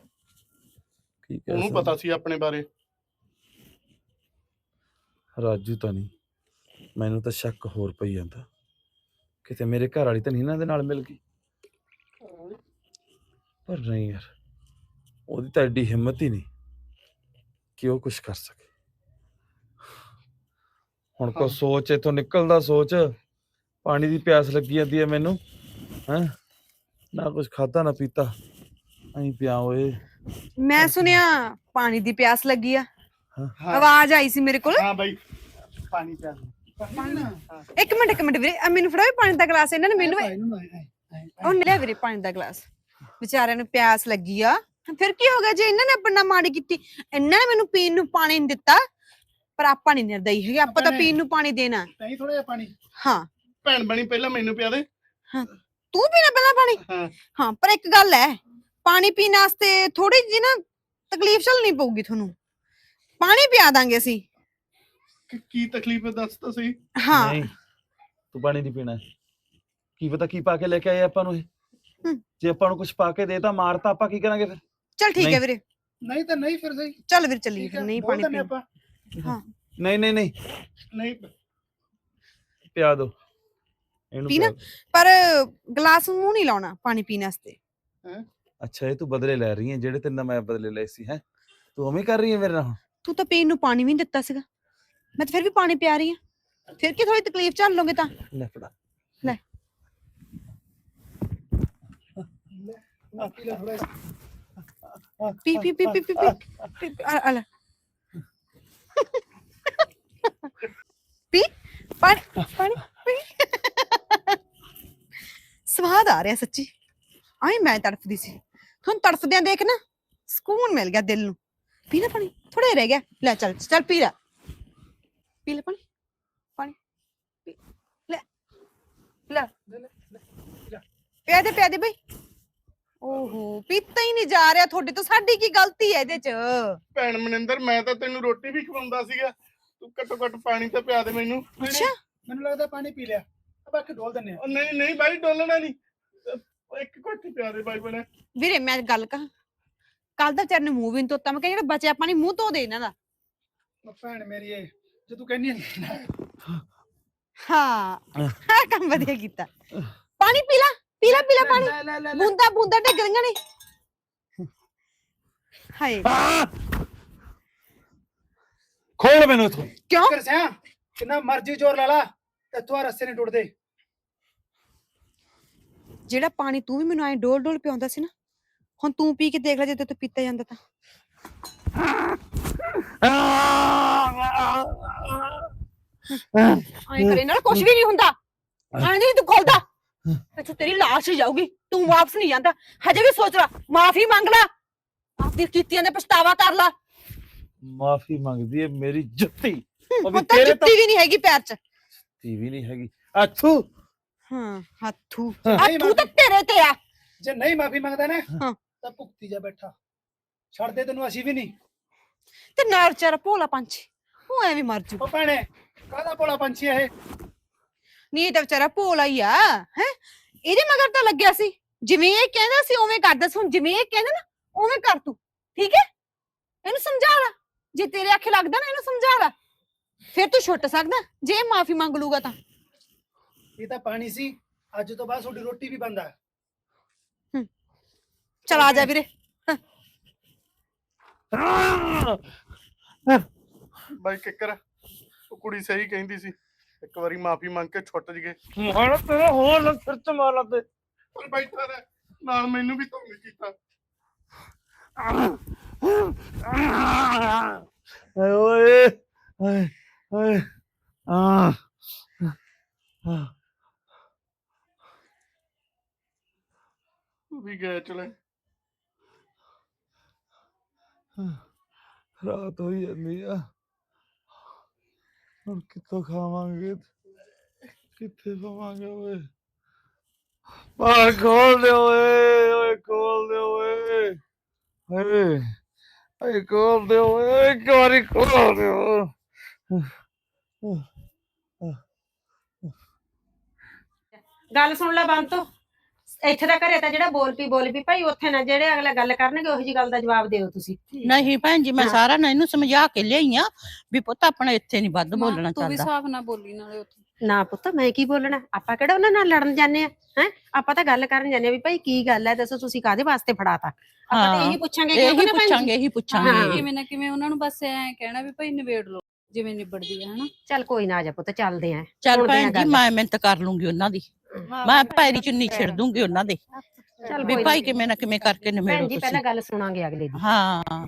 ਕੀ ਉਹਨੂੰ ਪਤਾ ਸੀ ਆਪਣੇ ਬਾਰੇ। ਰਾਜੂ ਤਾਂ ਨਹੀਂ। ਮੈਨੂੰ ਤਾਂ ਸ਼ੱਕ ਹੋਰ ਪਈ ਜਾਂਦਾ। ਕਿਤੇ ਮੇਰੇ ਘਰ ਵਾਲੀ ਤਾਂ ਨਹੀਂ ਇਹਨਾਂ ਦੇ ਨਾਲ ਮਿਲ ਗਈ। ਪਰ ਨਹੀਂ ਯਾਰ ਉਹਦੀ ਤਾਂ ਐਡੀ ਹਿੰਮਤ ਹੀ ਨਹੀਂ ਕਿ ਉਹ ਕੁਝ ਕਰ ਸਕੇ। ਹੁਣ ਕੋ। ਸੋਚ ਇਥੋਂ ਨਿਕਲਦਾ ਸੋਚ ਪਾਣੀ ਦੀ ਪਿਆਸ ਲੱਗੀ ਜਾਂਦੀ ਹੈ ਮੈਨੂੰ ਹੈ? ਨਾ ਕੁਝ ਖਾਦਾ ਨਾ ਪੀਤਾ। ਐਂ ਪਿਆ ਓਏ। ਮੈਂ ਸੁਣਿਆ ਪਾਣੀ ਦੀ ਪਿਆਸ ਲੱਗੀ ਆ। ਹਾਂ। ਆਵਾਜ਼ ਆਈ ਸੀ ਮੇਰੇ ਕੋਲ। ਹਾਂ ਬਾਈ ਪਾਣੀ ਪਿਆ। ਇੱਕ ਮਿੰਟ ਇੱਕ ਮਿੰਟ ਵੀਰੇ ਆ ਮੈਨੂੰ ਫੜਾਓ ਪਾਣੀ ਦਾ ਗਲਾਸ ਇਹਨਾਂ ਨੇ ਮੈਨੂੰ ਵੀ- ਉਹ ਲਿਆ ਵੀਰੇ ਪਾਣੀ ਦਾ ਗਲਾਸ। ਵਿਚਾਰਿਆਂ ਨੂੰ ਪਿਆਸ ਲੱਗੀ ਆ। ਫਿਰ ਕੀ ਹੋ ਗਿਆ ਜੇ ਇਹਨਾਂ ਨੇ ਆਪਣਾ ਮਾੜੀ ਕੀਤੀ? ਇਹਨਾਂ ਨੇ ਮੈਨੂੰ ਪੀਣ ਨੂੰ ਪਾਣੀ ਨਹੀਂ ਦਿੱਤਾ ਪਰ ਆਪਾਂ ਨਹੀਂ ਨਿਰਦਈ ਹੈਗੇ ਆਪਾਂ ਤਾਂ ਆਪਾਂ ਨੇ- ਪੀਣ ਨੂੰ ਪਾਣੀ ਦੇਣਾ। ਨਹੀਂ ਥੋੜਾ ਜਿਹਾ ਪਾਣੀ। ਹਾਂ। ਭੈਣ ਬਣੀ ਪਹਿਲਾਂ ਮੈਨੂੰ ਪਿਆ ਦੇ। ਤੂੰ ਪੀਣਾ ਪਹਿਲਾਂ ਪਾਣੀ? ਹਾਂ। ਹਾਂ ਪਰ ਇੱਕ ਗੱਲ ਹੈ ਪਾਣੀ ਪੀਣ ਵਾਸਤੇ ਥੋੜੀ ਜਿਹੀ ਨਾ ਤਕਲੀਫ ਝੱਲਣੀ ਪਊਗੀ ਤੁਹਾਨੂੰ। ਪਾਣੀ ਪਿਆ ਦਾਂਗੇ ਅਸੀਂ। ਕੀ- ਕੀ ਤਕਲੀਫ ਹੈ ਦੱਸ ਤਾਂ ਸਹੀ। ਹਾਂ। ਨਹੀਂ ਤੂੰ ਪਾਣੀ ਨਹੀਂ ਪੀਣਾ। ਕੀ ਪਤਾ ਕੀ ਪਾ ਕੇ ਲੈ ਕੇ ਆਏ ਆਪਾਂ ਨੂੰ ਇਹ। ਜੇ ਆਪਾਂ ਨੂੰ ਕੁਝ ਪਾ ਕੇ ਦੇਤਾ ਮਾਰਤਾ ਆਪਾਂ ਕੀ ਕਰਾਂਗੇ ਫਿਰ? ਚਲ ਠੀਕ ਹੈ ਨਹੀਂ। ਵੀਰੇ। ਨਹੀਂ ਤਾਂ ਨਹੀਂ ਫਿਰ ਸਹੀ। ਚੱਲ ਵੀਰ ਚੱਲੀਏ ਫਿਰ ਹੈ, ਨਹੀਂ ਪਾਣੀ ਪੀਣਾ। ਆਪਾਂ। ਨਹੀਂ ਨਹੀਂ ਨਹੀਂ। ਨਹੀਂ। ਪਿਆ ਦੋ। ਇਹਨੂੰ ਪੀਣਾ? ਪਿਆ ਦਿਓ। ਪਰ ਗਲਾਸ ਨੂੰ ਨਹੀਂ ਲਾਉਣਾ ਪਾਣੀ ਪੀਣ ਵਾਸਤੇ। ਅੱਛਾ ਇਹ ਤੂੰ ਬਦਲੇ ਲੈ ਰਹੀ ਹੈ ਜਿਹੜੇ ਤੇਰੇ ਨਾਲ ਮੈਂ ਬਦਲੇ ਲਏ ਸੀ ਹੈ? ਤੂੰ ਉਵੇਂ ਕਰ ਰਹੀ ਹੈ ਮੇਰੇ ਨਾਲ ਹੁਣ? ਤੂੰ ਤਾਂ ਪੀਣ ਨੂੰ ਪਾਣੀ ਵੀ ਨਹੀਂ ਦਿੱਤਾ ਸੀਗਾ। ਮੈਂ ਤਾਂ ਫਿਰ ਵੀ ਪਾਣੀ ਪਿਆ ਰਹੀ ਆ ਫਿਰ ਕੀ ਥੋੜੀ ਤਕਲੀਫ ਝੱਲ ਲੋਗੇ ਤਾਂ? ਲੈ ਫੜਾ। ਲੈ। ਪੀ ਪੀ ਪੀ ਪੀ ਪੀ ਆ ਲੈ। ਪੀ ਪਾਣੀ ਪਾਣੀ ਪੀ ਸਵਾਦ ਆ ਰਿਹਾ ਸੱਚੀ। ਆਈ ਮੈਂ ਤੜਫਦੀ ਸੀ। ਤੁਹਾਨੂੰ ਤੜਫਦਿਆਂ ਦੇਖ ਨਾ ਸਕੂਨ ਮਿਲ ਗਿਆ ਦਿਲ ਨੂੰ। ਪੀ ਨਾ ਪਾਣੀ ਥੋੜਾ ਰਹਿ ਗਿਆ। ਲੈ ਚੱਲ ਚੱਲ ਪੀ ਲੈ। ਪੀ ਲੈ ਪਾਣੀ ਪਾਣੀ ਪੀ ਲੈ ਲੈ ਪਿਆ ਦੇ ਪਿਆ ਦੇ ਬਈ ਓਹੋ ਪੀਤਾ ਹੀ ਨਹੀਂ ਜਾ ਰਿਹਾ ਤੁਹਾਡੇ ਤੋਂ ਸਾਡੀ ਕੀ ਗਲਤੀ ਹੈ ਇਹਦੇ ਚ ਭੈਣ ਮਨਿੰਦਰ ਮੈਂ ਤਾਂ ਤੈਨੂੰ ਰੋਟੀ ਵੀ ਖਵਾਉਂਦਾ ਸੀਗਾ ਤੂੰ ਘੱਟੋ ਘੱਟ ਪਾਣੀ ਤਾਂ ਪਿਆ ਦੇ ਮੈਨੂੰ ਅੱਛਾ ਮੈਨੂੰ ਲੱਗਦਾ ਪਾਣੀ ਪੀ ਲਿਆ ਆ ਬਾਕੀ ਡੋਲ ਦਿੰਨੇ ਆ ਨਹੀਂ ਨਹੀਂ ਬਾਈ ਡੋਲਣਾ ਨਹੀਂ ਇੱਕ ਘੁੱਟ ਪਿਆ ਦੇ ਬਾਈ ਬਣੇ ਵੀਰੇ ਮੈਂ ਗੱਲ ਕਹਾਂ ਕੱਲ ਦਾ ਚਰਨ ਮੂੰਹ ਵੀ ਨੀ ਧੋਤਾ ਮੈਂ ਕਿਹਾ ਜਿਹੜਾ ਬਚਿਆ ਪਾਣੀ ਮੂੰਹ ਧੋ ਦੇ ਇਹਨਾਂ ਦਾ ਭੈਣ ਮੇਰੀ ਇਹ ਜੇ ਤੂੰ ਕਹਿੰਦੀ ਹੈ। ਹਾਂ ਕੰਮ ਵਧੀਆ ਕੀਤਾ। ਪਾਣੀ ਪੀ ਲੈ ਪੀ ਲੈ ਪੀ ਲੈ ਪਾਣੀ। ਬੂੰਦਾ ਬੂੰਦਾ ਡਿੱਗ ਰਹੀਆਂ ਨੇ। ਹਾਏ। ਖੋਲ ਮੈਨੂੰ ਇਥੋਂ। ਕਿਉਂ? ਕਰ ਸਿਆ। ਕਿੰਨਾ ਮਰਜ਼ੀ ਜ਼ੋਰ ਲਾ ਲਾ ਤੇ ਤੂੰ ਰਸਤੇ ਨਹੀਂ ਟੁੱਟਦੇ। ਜਿਹੜਾ ਪਾਣੀ ਤੂੰ ਵੀ ਮੈਨੂੰ ਐ ਡੋਲ ਡੋਲ ਪਿਆਉਂਦਾ ਸੀ ਨਾ ਹੁਣ ਤੂੰ ਪੀ ਕੇ ਦੇਖ ਲੈ ਜੇ ਤੇ ਪੀਤਾ ਜਾਂਦਾ ਤਾਂ। ਐ ਕਰੇ ਨਾਲ ਕੁਝ ਵੀ ਨਹੀਂ ਹੁੰਦਾ। ਐਂ ਨਹੀਂ ਤੂੰ ਖੋਲਦਾ। ਅੱਛਾ ਤੇਰੀ ਲਾਸ਼ ਹੀ ਜਾਊਗੀ। ਤੂੰ ਵਾਪਸ ਨਹੀਂ ਜਾਂਦਾ। ਹਜੇ ਵੀ ਸੋਚ ਲੈ ਮਾਫੀ ਮੰਗ ਲੈ। ਆਪਣੀ ਕੀਤੀਆਂ ਦੇ ਪਛਤਾਵਾ ਕਰ ਲੈ। ਮਾਫੀ ਮੰਗਦੀ ਹੈ ਮੇਰੀ ਜੁੱਤੀ। ਉਹ ਵੀ ਹੁਣ ਤਾਂ ਤੇਰੇ ਤੋਂ ਜੁੱਤੀ ਵੀ ਨਹੀਂ ਹੈਗੀ ਪੈਰ 'ਚ। ਤੀ ਵੀ ਨਹੀਂ ਹੈਗੀ। ਅੱਥੂ ਹਾਂ ਹੱਥੂ। ਨਹੀਂ ਹੱਥੂ ਤਾਂ ਤੇਰੇ ਤੇ ਆ। ਜੇ ਨਹੀਂ ਮਾਫੀ ਮੰਗਦਾ ਨਾ ਹਾਂ। ਤਾਂ ਭੁਗਤੀ ਜਾ ਬੈਠਾ। ਛੱਡ ਦੇ ਤੈਨੂੰ ਅਸੀਂ ਵੀ ਨਹੀਂ। ਤੇ ਨਾਲ ਚਾਰਾ ਭੋਲਾ ਪੰਛੀ ਉਹ ਐਵੇਂ ਮਰ ਜੂ। ਉਹ ਭੈਣੇ ਕਾਹਦਾ ਭੋਲਾ ਪੰਛੀ ਇਹ? ਨਹੀਂ ਇਹ ਤਾਂ ਵਿਚਾਰਾ ਭੋਲਾ ਹੀ ਆ ਹੈ? ਇਹਦੇ ਮਗਰ ਤਾਂ ਲੱਗਿਆ ਸੀ। ਜਿਵੇਂ ਇਹ ਕਹਿੰਦਾ ਸੀ ਉਵੇਂ ਕਰਦਾ ਸੀ ਹੁਣ। ਜਿਵੇਂ ਇਹ ਕਹਿੰਦਾ ਨਾ ਉਵੇਂ ਕਰ ਤੂੰ। ਠੀਕ ਹੈ? ਇਹਨੂੰ ਸਮਝਾ ਲੈ। ਜੇ ਤੇਰੇ ਅੱਖੇ ਲੱਗਦਾ ਨਾ ਇਹਨੂੰ ਸਮਝਾ ਲੈ। ਫਿਰ ਤੂੰ ਛੁੱਟ ਸਕਦਾ। ਜੇ ਮਾਫੀ ਮੰਗ ਲੂਗਾ ਤਾਂ। ਇਹ ਤਾਂ ਪਾਣੀ ਸੀ। ਅੱਜ ਤੋਂ ਬਾਅਦ ਤੁਹਾਡੀ ਰੋਟੀ ਵੀ ਬੰਦ ਆ। ਚਲ ਆ ਜਾ ਵੀਰੇ। ਬਾਈ ਕਿੱਕਰ। ਕੁੜੀ ਸਹੀ ਕਹਿੰਦੀ ਸੀ। ਇੱਕ ਵਾਰੀ ਮਾਫੀ ਮੰਗ ਕੇ ਛੁੱਟ ਜਗੇ ਮਾਰਾ ਤੇਰਾ ਹੋਰ ਨਾ ਸਿਰ ਚ ਮਾਰਾ ਤੇ। ਪਰ ਬੈਠਾ ਰਹਿ। ਨਾਲ ਮੈਨੂੰ ਵੀ ਧੋਖਾ ਕੀਤਾ। ਓਏ ਓਏ ਆ। ਤੂੰ ਵੀ ਗਿਆ ਚਲੇ। ਰਾਤ ਹੋਈ ਜਾਂਦੀ ਆ। ਹੁਣ ਕਿੱਥੋਂ ਖਾਵਾਂਗੇ? ਕਿੱਥੇ ਪਵਾਂਗੇ ਓਏ? ਬਾਹਰ ਖੋਲ ਦੇ ਓਏ ਓਏ ਖੋਲ ਦੇ ਓਏ। ਓਏ ਓਏ ਖੋਲ ਦੇ ਓਏ, ਇੱਕ ਵਾਰੀ ਖੋਲ ਦੇ ਗੱਲ ਸੁਣ ਲੈ ਬੰਤੋ। ਇੱਥੇ ਦਾ ਘਰੇ ਤਾਂ ਜਿਹੜਾ ਬੋਲ ਪੀ ਬੋਲ ਪੀ ਭਾਈ ਉੱਥੇ ਨਾ ਜਿਹੜੇ ਅਗਲਾ ਗੱਲ ਕਰਨਗੇ ਉਹੀ ਜੀ ਗੱਲ ਦਾ ਜਵਾਬ ਦਿਓ ਤੁਸੀਂ। ਨਹੀਂ ਭੈਣ ਜੀ ਮੈਂ। ਸਾਰਾ ਨਾ ਇਹਨੂੰ ਸਮਝਾ ਕੇ ਲਿਆਈ ਆ ਵੀ ਪੁੱਤ ਆਪਣਾ ਇੱਥੇ ਨਹੀਂ ਵੱਧ ਬੋਲਣਾ ਤੂੰ ਵੀ ਚਾਹੀਦਾ। ਹਿਸਾਬ ਨਾਲ ਬੋਲੀ ਨਾਲੇ ਉੱਥੇ। ਨਾ ਪੁੱਤ ਮੈਂ ਕੀ ਬੋਲਣਾ? ਆਪਾਂ ਕਿਹੜਾ ਉਹਨਾਂ ਨਾਲ ਲੜਨ ਜਾਂਦੇ ਆ ਹੈ? ਆਪਾਂ ਤਾਂ ਗੱਲ ਕਰਨ ਜਾਂਦੇ ਆ ਵੀ ਭਾਈ ਕੀ ਗੱਲ ਹੈ ਦੱਸੋ ਤੁਸੀਂ ਕਾਦੇ ਵਾਸਤੇ ਫੜਾਤਾ? ਆਪਾਂ ਤਾਂ ਹਾਂ। ਇਹੀ ਪੁੱਛਾਂਗੇ ਕਿ ਇਹੀ ਪੁੱਛਾਂਗੇ ਇਹੀ ਹਾਂ। ਪੁੱਛਾਂਗੇ ਕਿਵੇਂ ਨਾ ਕਿਵੇਂ ਉਹਨਾਂ ਨੂੰ ਬਸ ਐ ਕਹਿਣਾ ਵੀ ਭਾਈ ਨਿਬੇੜ ਲਓ ਜਿਵੇਂ ਨਿਬੜਦੀ ਹੈ ਹਨਾ? ਚੱਲ ਕੋਈ ਨਾ ਆ ਜਾ ਪੁੱਤ ਚੱਲਦੇ ਆ। ਚੱਲ ਭੈਣ ਜੀ। ਮੈਂ ਮਿਹਨਤ ਕਰ ਲੂੰਗੀ ਉਹਨਾਂ ਦੀ। ਮੈਂ ਪੈਰੀ ਚੁੰਨੀ ਛਿੜ ਦੂੰਗੀ ਉਹਨਾਂ ਦੇ। ਚੱਲ ਵੀ ਭਾਈ। ਕਿਵੇਂ ਨਾ ਕਿਵੇਂ ਕਰਕੇ ਭੈਣ ਜੀ ਪਹਿਲਾਂ ਤੁਸੀਂ ਗੱਲ ਸੁਣਾਂਗੇ ਅਗਲੇ ਦੀ। ਹਾਂ।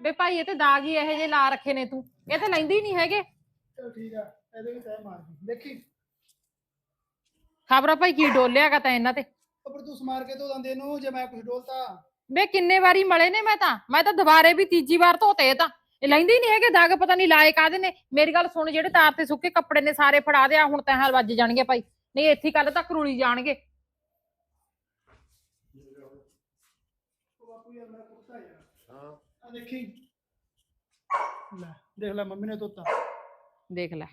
ਵੇ ਭਾਈ ਇਹ ਤੇ ਦਾਗ ਹੀ ਇਹੋ ਜਿਹੇ ਲਾ ਰੱਖੇ ਨੇ ਤੂੰ। ਇਹ ਤੇ ਲੈਂਦੀ ਨਹੀਂ ਹੈਗੇ। ਚਲ ਠੀਕ ਆ ਇਹਦੇ ਵੀ ਤੈ ਮਾਰ ਦੀ ਦੇਖੀ। ਖਬਰ ਭਾਈ ਕੀ ਡੋਲਿਆਗਾ ਤਾਂ ਇਹਨਾਂ ਤੇ। ਉਹ ਪਰ ਤੂੰ ਸਮਾਰ ਕੇ ਧੋ ਦਿੰਦੇ ਇਹਨੂੰ ਜੇ ਮੈਂ ਕੁਝ ਡੋਲਤਾ। ਵੇ ਕਿੰਨੇ ਵਾਰੀ ਮਲੇ ਨੇ ਮੈਂ ਤਾਂ। ਮੈਂ ਤਾਂ ਦੁਬਾਰੇ ਵੀ ਤੀਜੀ ਵਾਰ ਧੋਤੇ ਇਹ ਤਾਂ। ਇਹ ਲੈਂਦੀ ਨਹੀਂ ਹੈਗੇ ਦਾਗ ਪਤਾ ਨਹੀਂ ਲਾਏ ਕਾਦੇ ਨੇ। ਮੇਰੀ ਗੱਲ ਸੁਣ ਜਿਹੜੇ ਤਾਰ ਤੇ ਸੁੱਕੇ ਕੱਪੜੇ ਨੇ ਸਾਰੇ ਫੜਾ ਦਿਆ ਹੁਣ ਤਾਂ ਹਾਲ ਵੱਜ ਜਾਣਗੇ ਭਾਈ। ਨਹੀਂ ਇੱਥੇ ਕੱਲ ਤੱਕ ਰੁਲੀ ਜਾਣਗੇ। ਉਹ ਬਾਪੂ ਯਾਰ ਮੇਰਾ ਕੁੜਤਾ ਯਾਰ। ਹਾਂ। ਆ ਦੇਖੀ। ਲੈ ਦੇਖ ਲੈ ਮੰਮੀ ਨੇ ਧੋਤਾ। ਦੇਖ ਲੈ।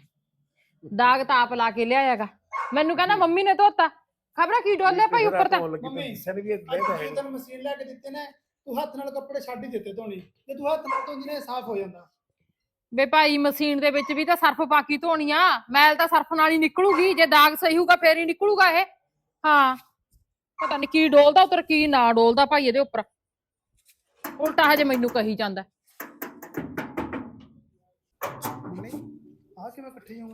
ਦਾਗ ਤਾਂ ਆਪ ਲਾ ਕੇ ਲਿਆਇਆਗਾ। ਮੈਨੂੰ ਕਹਿੰਦਾ ਮੰਮੀ ਨੇ ਧੋਤਾ। ਖਬਰਾਂ ਕੀ ਡੋਲਿਆ ਭਾਈ ਉੱਪਰ ਤਾਂ? ਮੰਮੀ ਅੱਜ ਤੁਸੀਂ ਤੈਨੂੰ ਮਸ਼ੀਨ ਲੈ ਕੇ ਦਿੱਤੇ ਨੇ ਤੂੰ ਹੱਥ ਨਾਲ ਕੱਪੜੇ ਛੱਡ ਹੀ ਦਿੱਤੇ ਧੋਣੀ। ਜੇ ਤੂੰ ਹੱਥ ਨਾਲ ਧੋਂਦੀ ਨੇ ਸਾਫ਼ ਹੋ ਜਾਂਦਾ। ਵੇ ਭਾਈ ਮਸ਼ੀਨ ਦੇ ਵਿੱਚ ਵੀ ਤਾਂ ਸਰਫ ਬਾਕੀ ਧੋਣੀ ਆ। ਮੈਲ ਤਾਂ ਸਰਫ ਨਾਲ ਹੀ ਨਿਕਲੂਗੀ। ਜੇ ਦਾਗ ਸਹੀ ਹੋਊਗਾ ਫੇਰ ਹੀ ਨਿਕਲੂਗਾ ਇਹ। ਹਾਂ। ਪਤਾ ਨਹੀਂ ਕੀ ਡੋਲਦਾ ਉਧਰ ਕੀ ਨਾ ਡੋਲਦਾ ਭਾਈ ਇਹਦੇ ਉੱਪਰ। ਉਲਟਾ ਹਜੇ ਮੈਨੂੰ ਕਹੀ ਜਾਂਦਾ। ਮੰਮੀ ਆ ਕਿਵੇਂ ਇਕੱਠੀ ਹੋ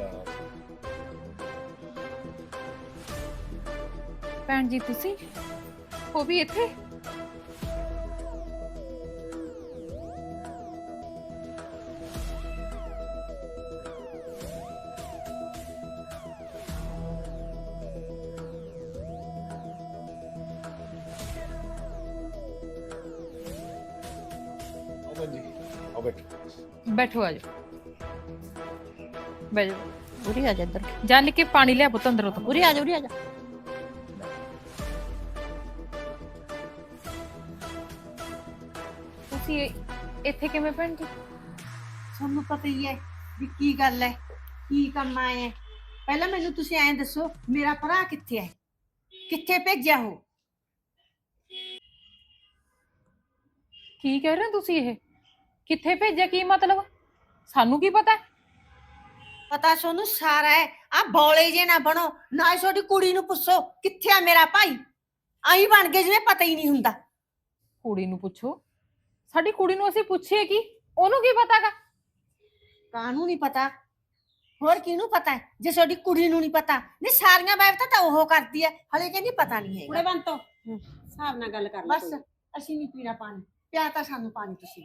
ਗਈ ਭੈਣ ਜੀ ਤੁਸੀਂ? ਉਹ ਵੀ ਇੱਥੇ? ਬੈਠੋ ਆ ਜਾਓ। ਬਹਿ ਜਾਓ। ਉਰੀ ਆ ਜਾ ਇੱਧਰ। ਜਾਨ ਕੇ ਪਾਣੀ ਲਿਆ ਪੁੱਤ ਅੰਦਰੋਂ ਤੋਂ। ਉਰੀ ਆ ਜਾ ਉਰੀ ਆ ਜਾ। ਤੁਸੀਂ ਇੱਥੇ ਕਿਵੇਂ ਭੈਣ ਜੀ? ਤੁਹਾਨੂੰ ਪਤਾ ਹੀ ਹੈ ਵੀ ਕੀ ਗੱਲ ਹੈ ਕੀ ਕੰਮ ਆਏ ਹੈ। ਪਹਿਲਾਂ ਮੈਨੂੰ ਤੁਸੀਂ ਐਂ ਦੱਸੋ ਮੇਰਾ ਭਰਾ ਕਿੱਥੇ ਹੈ? ਕਿੱਥੇ ਭੇਜਿਆ ਉਹ? ਕੀ ਕਹਿ ਰਹੇ ਹੋ ਤੁਸੀਂ ਇਹ? ਕਿੱਥੇ ਭੇਜਿਆ? ਕੀ ਮਤਲਬ? ਸਾਨੂੰ ਕੀ ਪਤਾ? ਪਤਾ ਸੋਨੂੰ ਸਾਰਾ ਹੈ ਆ ਬੋਲੇ ਜੇ ਨਾ ਬਣੋ ਨਾ ਹੀ ਤੁਹਾਡੀ ਕੁੜੀ ਨੂੰ ਪੁੱਛੋ ਕਿੱਥੇ ਆ ਮੇਰਾ ਭਾਈ ਆਈ ਬਣ ਕੇ ਜਿਵੇਂ ਪਤਾ ਹੀ ਨਹੀਂ ਹੁੰਦਾ ਕੁੜੀ ਨੂੰ ਪੁੱਛੋ ਸਾਡੀ ਕੁੜੀ ਨੂੰ ਅਸੀਂ ਪੁੱਛੀਏ ਕੀ ਉਹਨੂੰ ਕੀ ਪਤਾਗਾ ਕਾਹਨੂੰ ਨਹੀਂ ਪਤਾ ਹੋਰ ਕਿਹਨੂੰ ਪਤਾ ਹੈ ਜੇ ਤੁਹਾਡੀ ਕੁੜੀ ਨੂੰ ਨਹੀਂ ਪਤਾ ਨਹੀਂ ਸਾਰੀਆਂ ਬਾਬਤਾਂ ਤਾਂ ਉਹ ਕਰਦੀ ਹੈ ਹਲੇ ਕਹਿੰਦੀ ਪਤਾ ਨਹੀਂ ਕੁੜੇ ਹੈਗਾ ਬੰਤੋ ਹਿਸਾਬ ਨਾਲ ਗੱਲ ਕਰ ਲੈ ਬਸ ਅਸੀਂ ਨਹੀਂ ਪੀਣਾ ਪਾਣੀ ਪਿਆ ਤਾਂ ਸਾਨੂੰ ਪਾਣੀ ਤੁਸੀਂ